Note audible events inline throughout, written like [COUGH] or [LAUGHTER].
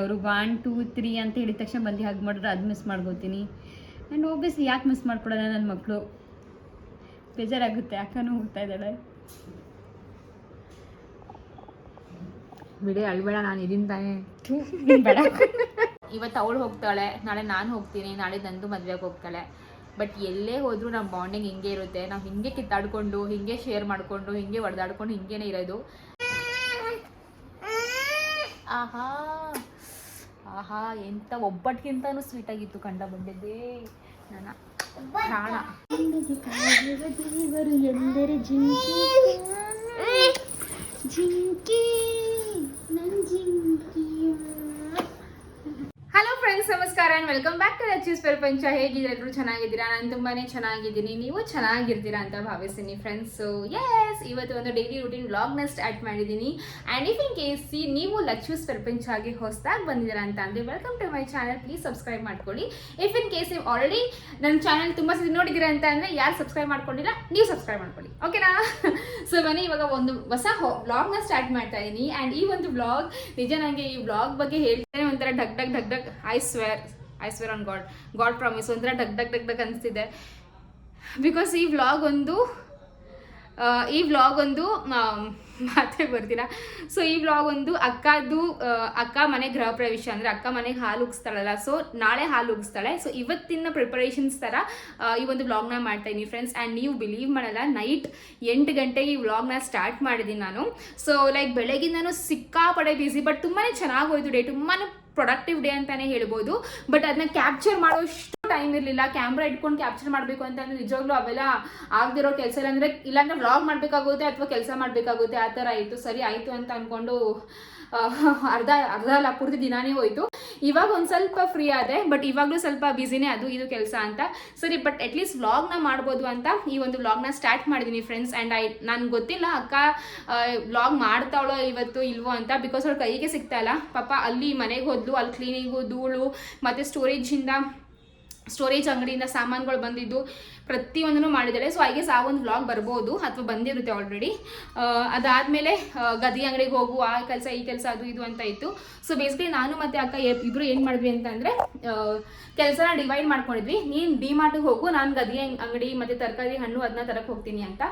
ಅವರು one two three ಅಂತ ಹೇಳಿದ ತಕ್ಷಣ ಬಂದು ಹಾಗೆ ಮಾಡಿದ್ರೆ ಅದು ಮಿಸ್ ಮಾಡ್ಕೋತೀನಿ. ಆ್ಯಂಡ್ ಓಬಿಯಸ್ಲಿ ಯಾಕೆ ಮಿಸ್ ಮಾಡ್ಕೊಡೋಣ ನನ್ನ ಮಕ್ಕಳು ಬೇಜಾರಾಗುತ್ತೆ ಅಕ್ಕನೂ ಹೋಗ್ತಾ ಇದ್ದಾಳೆ. ಬಿಡಿ ಅಳ್ಬೇಡ ನಾನು ಇದೀನಿ ತಾನೇ. ಬೇಡ. [LAUGHS] ಇವತ್ತು ಅವಳು ಹೋಗ್ತಾಳೆ ನಾಳೆ ನಾನು ಹೋಗ್ತೀನಿ ನಾಳೆ ನಂದು ಮದುವೆಗೆ ಹೋಗ್ತಾಳೆ. ಬಟ್ ಎಲ್ಲೇ ಹೋದರೂ ನಮ್ಮ ಬಾಂಡಿಂಗ್ ಹಿಂಗೆ ಇರುತ್ತೆ. ನಾವು ಹಿಂಗೆ ಕಿತ್ತಾಡ್ಕೊಂಡು ಹಿಂಗೆ ಶೇರ್ ಮಾಡಿಕೊಂಡು ಹಿಂಗೆ ಹೊಡೆದಾಡ್ಕೊಂಡು ಹಿಂಗೇನೆ ಇರೋದು. ಆಹಾ. ಆಹಾ ಎಂತ ಒಬ್ಬಟ್ಟಿಗಿಂತನೂ ಸ್ವೀಟ್ ಆಗಿತ್ತು ಕಂಡ ಬಂದಿದ್ದೇ ನನ್ನ ಪ್ರಾಣ. ದೇವರು ಎಂದರೆ ಜಿಂಕಿ? ಜಿಂಕಿ ನನ್ನ ಜಿಂಕಿ. ನಮಸ್ಕಾರ ಆ್ಯಂಡ್ ವೆಲ್ಕಮ್ ಬ್ಯಾಕ್ ಟು ರಚೀಸ್ ಪ್ರಪಂಚ ಹೇಗಿದ್ರೆ ಎಲ್ಲರೂ ಚೆನ್ನಾಗಿದ್ದೀರಾ? ನಾನು ತುಂಬಾನೇ ಚೆನ್ನಾಗಿದ್ದೀನಿ. ನೀವು ಚೆನ್ನಾಗಿರ್ತೀರಾ ಅಂತ ಭಾವಿಸ್ತೀನಿ ಫ್ರೆಂಡ್ಸ್ ಸೊ ಎಸ್ ಇವತ್ತು ಒಂದು ಡೈಲಿ ರೂಟೀನ್ ವ್ಲಾಗ್ನ ಸ್ಟಾರ್ಟ್ ಮಾಡಿದ್ದೀನಿ. ಆ್ಯಂಡ್ ಇಫ್ ಇನ್ ಕೇಸ್ ನೀವು ಲಕ್ಷ್ಮೀಸ್ ಪ್ರಪಂಚ ಆಗಿ ಹೊಸದಾಗಿ ಬಂದಿದ್ದೀರಾ ಅಂತ ಅಂದರೆ welcome to my channel please subscribe ಮಾಡ್ಕೊಳ್ಳಿ. ಇಫ್ ಇನ್ ಕೇಸ್ ನೀವು ಆಲ್ರೆಡಿ ನನ್ನ ಚಾನಲ್ ತುಂಬ ಸತಿ ನೋಡಿದ್ದೀರಾ ಅಂತ ಅಂದರೆ ಯಾರು ಸಬ್ಸ್ಕ್ರೈಬ್ ಮಾಡ್ಕೊಂಡಿಲ್ಲ, ನೀವು ಸಬ್ಸ್ಕ್ರೈಬ್ ಮಾಡ್ಕೊಳ್ಳಿ. ಓಕೆನಾ ಸೊ ಬನ್ನಿ, ಇವಾಗ ಒಂದು ಹೊಸ ವ್ಲಾಗ್ನ ಸ್ಟಾರ್ಟ್ ಮಾಡ್ತಾ ಇದ್ದೀನಿ ಆ್ಯಂಡ್ ಈ ಒಂದು ವ್ಲಾಗ್ ನಿಜ ನನಗೆ ಈ ವ್ಲಾಗ್ ಬಗ್ಗೆ ಹೇಳ್ತೇನೆ ಒಂಥರ ಡಗ್ ಡಗ್ ಡಗ್ ಡಗ್ I swear I swear on God God promise ಒಂಥರ ಡಗ್ ಡಗ್ ಡಗ್ ಡಗ್ ಅನಿಸ್ತಿದೆ. ಬಿಕಾಸ್ ಈ ವ್ಲಾಗ್ ಒಂದು ಈ ವ್ಲಾಗ್ ಒಂದು ಮಾತೇ ಬರ್ತೀರಾ? ಸೊ ಈ ವ್ಲಾಗ್ ಒಂದು ಅಕ್ಕದು ಆ, ಅಕ್ಕ ಮನೆ ಗೃಹ ಪ್ರವೇಶ ಅಂದರೆ ಅಕ್ಕ ಮನೆಗೆ ಹಾಲು ಉಗಿಸ್ತಾಳಲ್ಲ. ಸೊ ನಾಳೆ ಹಾಲು ಉಗಿಸ್ತಾಳೆ. ಸೊ ಇವತ್ತಿನ ಪ್ರಿಪರೇಷನ್ಸ್ ಥರ ಈ ಒಂದು ವ್ಲಾಗ್ನ ಮಾಡ್ತಾ ಇದ್ದೀನಿ ಫ್ರೆಂಡ್ಸ್ ಆ್ಯಂಡ್ ನೀವು ಬಿಲೀವ್ ಮಾಡಲ್ಲ ನೈಟ್ ಎಂಟು ಗಂಟೆಗೆ ಈ ವ್ಲಾಗ್ನ ಸ್ಟಾರ್ಟ್ ಮಾಡಿದ್ದೀನಿ ನಾನು. ಸೊ ಲೈಕ್ ಬೆಳಗಿಂದನೂ ಸಿಕ್ಕಾಪಡೆ ಬ್ಯುಸಿ ಬಟ್ ತುಂಬಾ ಚೆನ್ನಾಗಿ ಹೋಯ್ತು ಡೇ ತುಂಬಾ ಪ್ರೊಡಕ್ಟಿವ್ ಡೇ ಅಂತಾನೆ ಹೇಳ್ಬೋದು. ಬಟ್ ಅದನ್ನ ಕ್ಯಾಪ್ಚರ್ ಮಾಡೋಷ್ಟು ಟೈಮ್ ಇರಲಿಲ್ಲ. ಕ್ಯಾಮ್ರಾ ಇಟ್ಕೊಂಡು ಕ್ಯಾಪ್ಚರ್ ಮಾಡಬೇಕು ಅಂತ ನಿಜವಾಗ್ಲೂ ಅವೆಲ್ಲ ಆಗದಿರೋ ಕೆಲಸ ಇಲ್ಲ ಅಂದ್ರೆ ಇಲ್ಲಾಂದ್ರೆ ವ್ಲಾಗ್ ಮಾಡಬೇಕಾಗುತ್ತೆ ಅಥವಾ ಕೆಲಸ ಮಾಡಬೇಕಾಗುತ್ತೆ. ಆ ಥರ ಆಯಿತು. ಸರಿ, ಆಯಿತು ಅಂತ ಅಂದ್ಕೊಂಡು ಅರ್ಧ ಅರ್ಧ ಅಲ್ಲ ಪೂರ್ತಿ ದಿನಾನೇ ಹೋಯ್ತು. ಇವಾಗ ಒಂದು ಸ್ವಲ್ಪ ಫ್ರೀ ಆದೆ ಬಟ್ ಇವಾಗಲೂ ಸ್ವಲ್ಪ ಬ್ಯುಸಿನೇ ಅದು, ಇದು ಕೆಲಸ ಅಂತ. ಸರಿ ಬಟ್ ಅಟ್ಲೀಸ್ಟ್ ವ್ಲಾಗ್ನ ಮಾಡ್ಬೋದು ಅಂತ ಈ ಒಂದು ವ್ಲಾಗ್ನ ಸ್ಟಾರ್ಟ್ ಮಾಡಿದ್ದೀನಿ ಫ್ರೆಂಡ್ಸ್ ಆ್ಯಂಡ್ ಐ ನನಗೆ ಗೊತ್ತಿಲ್ಲ ಅಕ್ಕ ವ್ಲಾಗ್ ಮಾಡ್ತಾವಳೋ ಇವತ್ತು ಇಲ್ವೋ ಅಂತ ಬಿಕಾಸ್ ಅವ್ರ ಕೈಗೆ ಸಿಗ್ತಾ ಇಲ್ಲ. ಪಾಪ ಅಲ್ಲಿ ಮನೆಗೆ ಹೋದ್ಲು, ಅಲ್ಲಿ ಕ್ಲೀನಿಂಗು ಧೂಳು, ಮತ್ತು ಸ್ಟೋರೇಜಿಂದ ಸ್ಟೋರೇಜ್ ಅಂಗಡಿಯಿಂದ ಸಾಮಾನುಗಳು ಬಂದಿದ್ದು. ಪ್ರತಿಯೊಂದನ್ನು ಮಾಡಿದ್ದಾಳೆ ಸೊ ಐ ಗೆಸ್ ಆ ಒಂದು ವ್ಲಾಗ್ ಬರ್ಬೋದು. ಅಥವಾ ಬಂದಿರುತ್ತೆ ಆಲ್ರೆಡಿ ಅದಾದಮೇಲೆ ಗದಿ ಅಂಗಡಿಗೆ ಹೋಗು, ಆ ಕೆಲಸ, ಈ ಕೆಲಸ, ಅದು ಇದು ಅಂತ ಇತ್ತು. ಸೊ ಬೇಸಿಕಲಿ ನಾನು ಮತ್ತು ಅಕ್ಕ ಇಬ್ಬರು ಏನು ಮಾಡಿದ್ವಿ ಅಂತಂದರೆ ಕೆಲಸನ ಡಿವೈಡ್ ಮಾಡ್ಕೊಂಡಿದ್ವಿ. ನೀನು ಡಿ ಮಾರ್ಟಿಗೆ ಹೋಗು, ನಾನು ಗದಿ ಅಂಗಡಿ ಮತ್ತು ತರಕಾರಿ ಹಣ್ಣು ಅದನ್ನ ತರಕ್ಕೆ ಹೋಗ್ತೀನಿ ಅಂತ.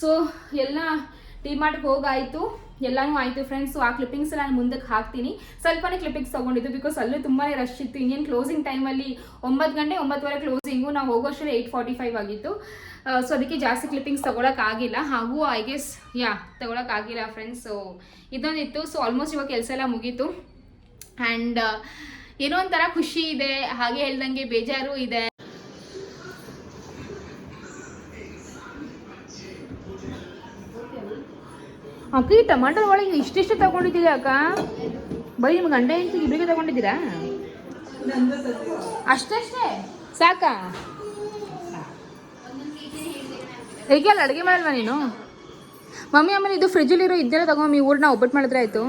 ಸೊ ಎಲ್ಲ ಡಿ ಮಾರ್ಟ್ಗೆ ಹೋಗಾಯಿತು. ಎಲ್ಲನೂ ಆಯಿತು ಫ್ರೆಂಡ್ಸ್ ಆ ಕ್ಲಿಪ್ಪಿಂಗ್ಸ್ ನಾನು ಮುಂದಕ್ಕೆ ಹಾಕ್ತೀನಿ. ಸ್ವಲ್ಪನೇ ಕ್ಲಿಪ್ಪಿಂಗ್ಸ್ ತೊಗೊಂಡಿದ್ದು ಬಿಕಾಸ್ ಅಲ್ಲೂ ತುಂಬಾ ರಶ್ ಇತ್ತು. ಇನ್ನೇನು ಕ್ಲೋಸಿಂಗ್ ಟೈಮಲ್ಲಿ ಒಂಬತ್ತು ಗಂಟೆ, ಒಂಬತ್ತುವರೆ ಕ್ಲೋಸಿಂಗು ನಾವು ಹೋಗೋಷ್ಟರಲ್ಲಿ ಏಯ್ಟ್ ಫಾರ್ಟಿ ಫೈವ್ ಆಗಿತ್ತು ಸೊ ಅದಕ್ಕೆ ಜಾಸ್ತಿ ಕ್ಲಿಪ್ಪಿಂಗ್ಸ್ ತೊಗೊಳಕ್ಕಾಗಿಲ್ಲ ಹಾಗೂ ಐ ಗೆಸ್ ಯಾ ತೊಗೊಳಕ್ಕಾಗಿಲ್ಲ ಫ್ರೆಂಡ್ಸ್ ಸೊ ಇದೊಂದಿತ್ತು. ಸೊ ಆಲ್ಮೋಸ್ಟ್ ಇವಾಗ ಕೆಲಸ ಎಲ್ಲ ಮುಗೀತು. ಆ್ಯಂಡ್ ಏನೋ ಒಂಥರ ಖುಷಿ ಇದೆ. ಹಾಗೆ ಹೇಳ್ದಂಗೆ ಬೇಜಾರು ಇದೆ. ಅಕ್ಕ ಈ ಟೊಮಾಟೊ ಒಳಗೆ ಇಷ್ಟಿಷ್ಟು ತಗೊಂಡಿದ್ದೀರಾ ಅಕ್ಕ? ಬರೀ ನಿಮ್ಗೆ ಗಂಡ ಹೆಂಡತಿ ಇಬ್ಬರಿಗೆ ತಗೊಂಡಿದ್ದೀರಾ? ಅಷ್ಟಷ್ಟೇ? ಸಾಕಾ? ಹೇಗೆ ಅಲ್ಲ ಅಡುಗೆ ಮಾಡಲ್ವಾ ನೀನು? ಮಮ್ಮಿ ಆಮೇಲೆ ಇದು ಫ್ರಿಜ್ಜಲ್ಲಿರೋ ಇದ್ದೆಲ್ಲ ತಗೊಂಬಿ ಊರನ್ನ ಒಬ್ಬಟ್ಟು ಮಾಡಿದ್ರೆ ಆಯಿತು.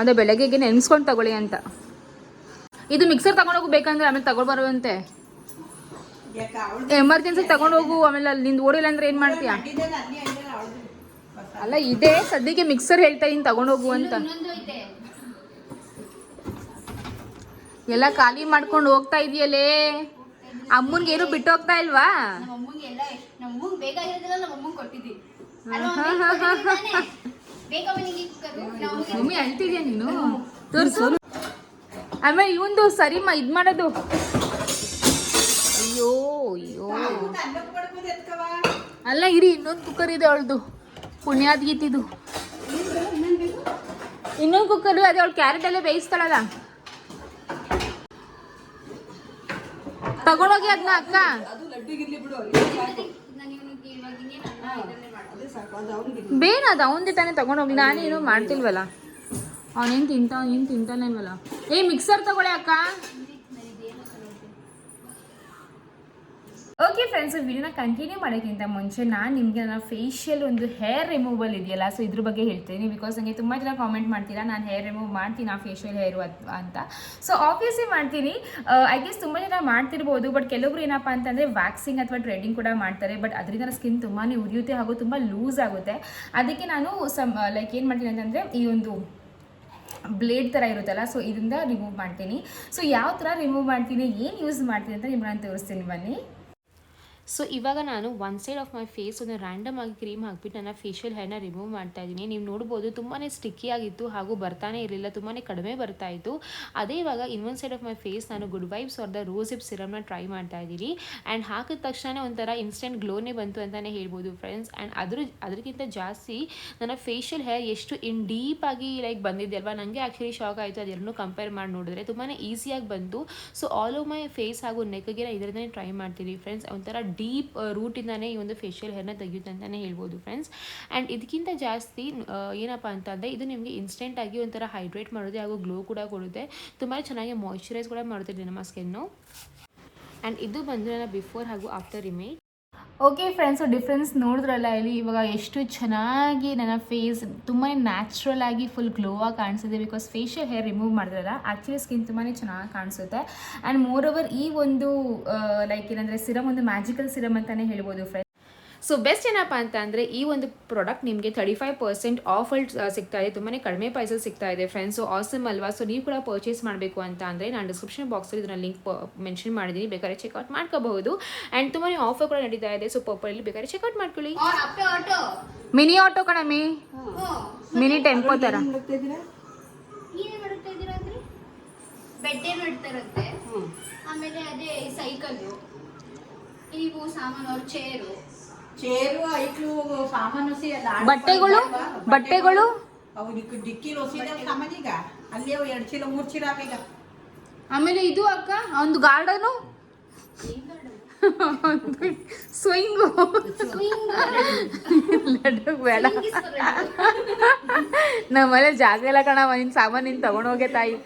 ಅದೇ ಬೆಳಗ್ಗೆಗೆ ನೆನೆಸ್ಕೊಂಡು ತಗೊಳ್ಳಿ ಅಂತ. ಇದು ಮಿಕ್ಸರ್ ತಗೊಂಡೋಗು ಬೇಕಂದ್ರೆ ಆಮೇಲೆ ತಗೊಳ್ಬರುವಂತೆ ಎಮರ್ಜೆನ್ಸಿ ತಗೊಂಡೋಗು ಆಮೇಲೆ ಅಲ್ಲಿ ನಿಂದು ಓಡಿಲ್ಲ ಅಂದ್ರೆ ಏನು ಮಾಡ್ತೀಯಾ? ಅಲ್ಲ ಇದೆ. ಸದ್ಯಕ್ಕೆ ಮಿಕ್ಸರ್ ಹೇಳ್ತಾ ಇದ್ದೀನಿ ತಗೊಂಡೋಗು ಅಂತ. ಎಲ್ಲ ಖಾಲಿ ಮಾಡ್ಕೊಂಡು ಹೋಗ್ತಾ ಇದೆಯಲ್ಲೇ ಅಮ್ಮನ್ಗೆ ಏನು ಬಿಟ್ಟು ಹೋಗ್ತಾ ಇಲ್ವಾ? ಮಮ್ಮಿ ಅಳ್ತಿದ್ಯಾ ನೀನು? ತೋರ್ಸು. ಆಮೇಲೆ ಇವಂದು ಇದ್ ಮಾಡೋದು. ಅಯ್ಯೋ ಅಯ್ಯೋ. ಅಲ್ಲ ಇರಿ ಇನ್ನೊಂದು ಕುಕ್ಕರ್ ಇದೆ ಅವಳದು. ಪುಣ್ಯಾದ್ ಗೀತಿದು ಇನ್ನೊಂದು ಕುಕ್ಕರ್, ಅದೇ ಅವಳು ಕ್ಯಾರೆಟ್ ಅಲ್ಲೇ ಬೇಯಿಸ್ತಾಳಲ್ಲ. ತಗೊಂಡೋಗಿ ಅದನ್ನ ಅಕ್ಕ. ಬೇನ ಅದು ಅವನದೇ ತಾನೇ ತಗೊಂಡೋಗ್ಲಿ ನಾನೇನು ಮಾಡ್ತಿಲ್ವಲ್ಲ. ಅವನೇನು ತಿಂತ, ಏನು ತಿಂತಾನೇನ್ವಲ್ಲ ಏ ಮಿಕ್ಸರ್ ತಗೊಳ್ಳಿ ಅಕ್ಕ. ಓಕೆ ಫ್ರೆಂಡ್ಸ್ ವಿಡಿಯೋನ ಕಂಟಿನ್ಯೂ ಮಾಡೋಕ್ಕಿಂತ ಮುಂಚೆ ನಾನು ನಿಮಗೆ ನನ್ನ ಫೇಶಿಯಲ್ ಒಂದು ಹೇರ್ ರಿಮೂವಲ್ ಇದೆಯಲ್ಲ ಸೊ ಇದ್ರ ಬಗ್ಗೆ ಹೇಳ್ತೀನಿ. ಬಿಕಾಸ್ ನನಗೆ ತುಂಬ ಜನ ಕಾಮೆಂಟ್ ಮಾಡ್ತೀರಾ, ನಾನು ಹೇರ್ ರಿಮೂವ್ ಮಾಡ್ತೀನಿ, ಆ ಫೇಶಿಯಲ್ ಹೇರು ಅಂತ. ಸೊ ಆಬ್ವಿಯಸ್ಲಿ ಮಾಡ್ತೀನಿ. ಐ ಗೆಸ್ ತುಂಬ ಜನ ಮಾಡ್ತಿರ್ಬೋದು ಬಟ್ ಕೆಲವರು ಏನಪ್ಪ ಅಂತಂದರೆ ವ್ಯಾಕ್ಸಿಂಗ್ ಅಥವಾ ಟ್ರೆಡಿಂಗ್ ಕೂಡ ಮಾಡ್ತಾರೆ. ಬಟ್ ಅದರಿಂದ ಸ್ಕಿನ್ ತುಂಬಾ ಉರಿಯುತ್ತೆ ಹಾಗೂ ತುಂಬ ಲೂಸ್ ಆಗುತ್ತೆ. ಅದಕ್ಕೆ ನಾನು ಸಮ್ ಲೈಕ್ ಏನು ಮಾಡ್ತೀನಿ ಅಂತಂದರೆ ಈ ಒಂದು ಬ್ಲೇಡ್ ಥರ ಇರುತ್ತಲ್ಲ ಸೊ ಇದರಿಂದ ರಿಮೂವ್ ಮಾಡ್ತೀನಿ. ಸೊ ಯಾವ ಥರ ರಿಮೂವ್ ಮಾಡ್ತೀನಿ, ಏನು ಯೂಸ್ ಮಾಡ್ತೀನಿ ಅಂತ ನಿಮ್ಗೆ ನಾನು ತೋರಿಸ್ತೀನಿ, ಬನ್ನಿ. ಸೊ ಇವಾಗ ನಾನು one side of my face ಒಂದು ರ್ಯಾಂಡಮ್ ಆಗಿ ಕ್ರೀಮ್ ಹಾಕ್ಬಿಟ್ಟು ನನ್ನ ಫೇಶಿಯಲ್ ಹೇರ್ನ ರಿಮೂವ್ ಮಾಡ್ತಾ ಇದ್ದೀನಿ. ನೀವು ನೋಡ್ಬೋದು ತುಂಬಾ ಸ್ಟಿಕ್ಕಿ ಆಗಿತ್ತು ಹಾಗೂ ಬರ್ತಾನೆ ಇರಲಿಲ್ಲ ತುಂಬಾ ಕಡಿಮೆ ಬರ್ತಾ ಇತ್ತು. ಅದೇ ಇವಾಗ ಇನ್ನೊಂದು ಸೈಡ್ ಆಫ್ ಮೈ ಫೇಸ್ ನಾನು ಗುಡ್ ವೈಬ್ಸ್ ಅವ್ರದ ರೋಸ್ ಹಿಪ್ ಸಿರಮ್ನ ಟ್ರೈ ಮಾಡ್ತಾ ಇದ್ದೀನಿ. ಆ್ಯಂಡ್ ಹಾಕಿದ ತಕ್ಷಣ ಒಂಥರ ಇನ್ಸ್ಟೆಂಟ್ ಗ್ಲೋನೇ ಬಂತು ಅಂತಲೇ ಹೇಳ್ಬೋದು ಫ್ರೆಂಡ್ಸ್ ಆ್ಯಂಡ್ ಅದ್ರ ಅದಕ್ಕಿಂತ ಜಾಸ್ತಿ ನನ್ನ ಫೇಶಿಯಲ್ ಹೇರ್ ಎಷ್ಟು ಇನ್ ಡೀಪ್ ಆಗಿ ಲೈಕ್ ಬಂದಿದೆ ಅಲ್ವಾ? ನನಗೆ ಆ್ಯಕ್ಚುಲಿ ಶಾಕ್ ಆಯಿತು. ಅದೆರಡನ್ನೂ ಕಂಪೇರ್ ಮಾಡಿ ನೋಡಿದ್ರೆ ತುಂಬಾ ಈಸಿಯಾಗಿ ಬಂತು. So all over my face ಹಾಗೂ ನೆಕ್ಗೆ ಇದರನ್ನೇ ಟ್ರೈ ಮಾಡ್ತೀನಿ ಫ್ರೆಂಡ್ಸ್ ಒಂಥರ ಡೀಪ್ ರೂಟಿಂದನೇ ಈ ಒಂದು ಫೇಶಿಯಲ್ ಹೇರ್ನ ತೆಗೆಯುತ್ತೆ ಅಂತಲೇ ಹೇಳ್ಬೋದು ಫ್ರೆಂಡ್ಸ್ ಆ್ಯಂಡ್ ಇದಕ್ಕಿಂತ ಜಾಸ್ತಿ ಏನಪ್ಪ ಅಂತಂದರೆ ಇದು ನಿಮಗೆ ಇನ್ಸ್ಟೆಂಟಾಗಿ ಒಂಥರ ಹೈಡ್ರೇಟ್ ಮಾಡುತ್ತೆ ಹಾಗೂ ಗ್ಲೋ ಕೂಡ ಕೊಡುತ್ತೆ. ತುಂಬಾ ಚೆನ್ನಾಗಿ ಮಾಯ್ಶ್ಚರೈಸ್ ಕೂಡ ಮಾಡುತ್ತೆ ನಮ್ಮ ಸ್ಕಿನ್ನು ಆ್ಯಂಡ್ ಇದು ಬಂದು ನನ್ನ ಬಿಫೋರ್ ಹಾಗೂ after image okay friends difference ನೋಡಿದ್ರಲ್ಲ ಇಲ್ಲಿ. ಇವಾಗ ಎಷ್ಟು ಚೆನ್ನಾಗಿ ನನ್ನ ಫೇಸ್ ತುಂಬಾ ನ್ಯಾಚುರಲ್ ಆಗಿ ಫುಲ್ ಗ್ಲೋ ಆಗಿ ಕಾಣಿಸುತ್ತೆ ಬಿಕಾಸ್ ಫೇಶಿಯಲ್ ಹೇರ್ ರಿಮೂವ್ ಮಾಡಿದ್ರಲ್ಲ ಆ್ಯಕ್ಚುಲಿ ಸ್ಕಿನ್ ತುಂಬಾ ಚೆನ್ನಾಗಿ ಕಾಣಿಸುತ್ತೆ. ಆ್ಯಂಡ್ ಮೋರ್ ಓವರ್ ಈ ಒಂದು ಲೈಕ್ ಏನಂದರೆ ಸಿರಮ್ ಒಂದು ಮ್ಯಾಜಿಕಲ್ ಸಿರಮ್ ಅಂತಲೇ ಹೇಳ್ಬೋದು ಫ್ರೆಂಡ್ಸ್ ಸೊ ಬೆಸ್ಟ್ ಏನಪ್ಪ ಅಂತ ಅಂದರೆ ಈ ಒಂದು ಪ್ರಾಡಕ್ಟ್ ನಿಮಗೆ ತರ್ಟಿ ಫೈವ್ ಪರ್ಸೆಂಟ್ ಆಫರ್ ಸಿಗ್ತಾ ಇದೆ. ತುಂಬಾ ಕಡಿಮೆ ಪ್ರೈಸಲ್ಲಿ ಸಿಗ್ತಾ ಇದೆ ಫ್ರೆಂಡ್ಸ್ ಸೊ ಆಸಮ್ ಅಲ್ವಾ? ಸೊ ನೀವು ಕೂಡ ಪರ್ಚೇಸ್ ಮಾಡಬೇಕು ಅಂತ ಅಂದರೆ ನಾನು ಡಿಸ್ಕ್ರಿಪ್ಷನ್ ಬಾಕ್ಸಲ್ಲಿ ಇದನ್ನ ಲಿಂಕ್ ಮೆನ್ಷನ್ ಮಾಡಿದ್ದೀನಿ ಬೇಕಾದ್ರೆ ಚೆಕ್ಔಟ್ ಮಾಡ್ಕೋಬಹುದು. ಆ್ಯಂಡ್ ತುಂಬಾ ಆಫರ್ ಕೂಡ ನಡೀತಾ ಇದೆ. ಸೊ ಪರ್ಪಲ್ಲಿ ಬೇಕಾದ್ರೆ ಚೆಕ್ಔಟ್ ಮಾಡ್ಕೊಳ್ಳಿ. ಮಿನಿ ಆಟೋ ಕಣಮಿ ಮಿನಿ ಟೆಂಪೋ ಥರ ಬೆಡ್ಡೆ ಮಾಡ್ತಾರಂತೆ. ಆಮೇಲೆ ಅದೇ ಸೈಕಲ್ಲು ನೀವು ಸಾಮಾನು ಅವ್ರ ಚೇರು ಬಟ್ಟೆಗಳು ಬಟ್ಟೆಗಳು ಆಮೇಲೆ ಇದು ಅಕ್ಕ ಒಂದು ಗಾರ್ಡನು ಸ್ವಿಂಗು ಬೇಡ ನಮ್ಮನೆ ಜಾಗ ಇಲ್ಲ ಕಣ ನಿನ್ ಸಾಮಾನು ನೀನ್ ತಗೊಂಡೋಗೆ ತಾಯಿ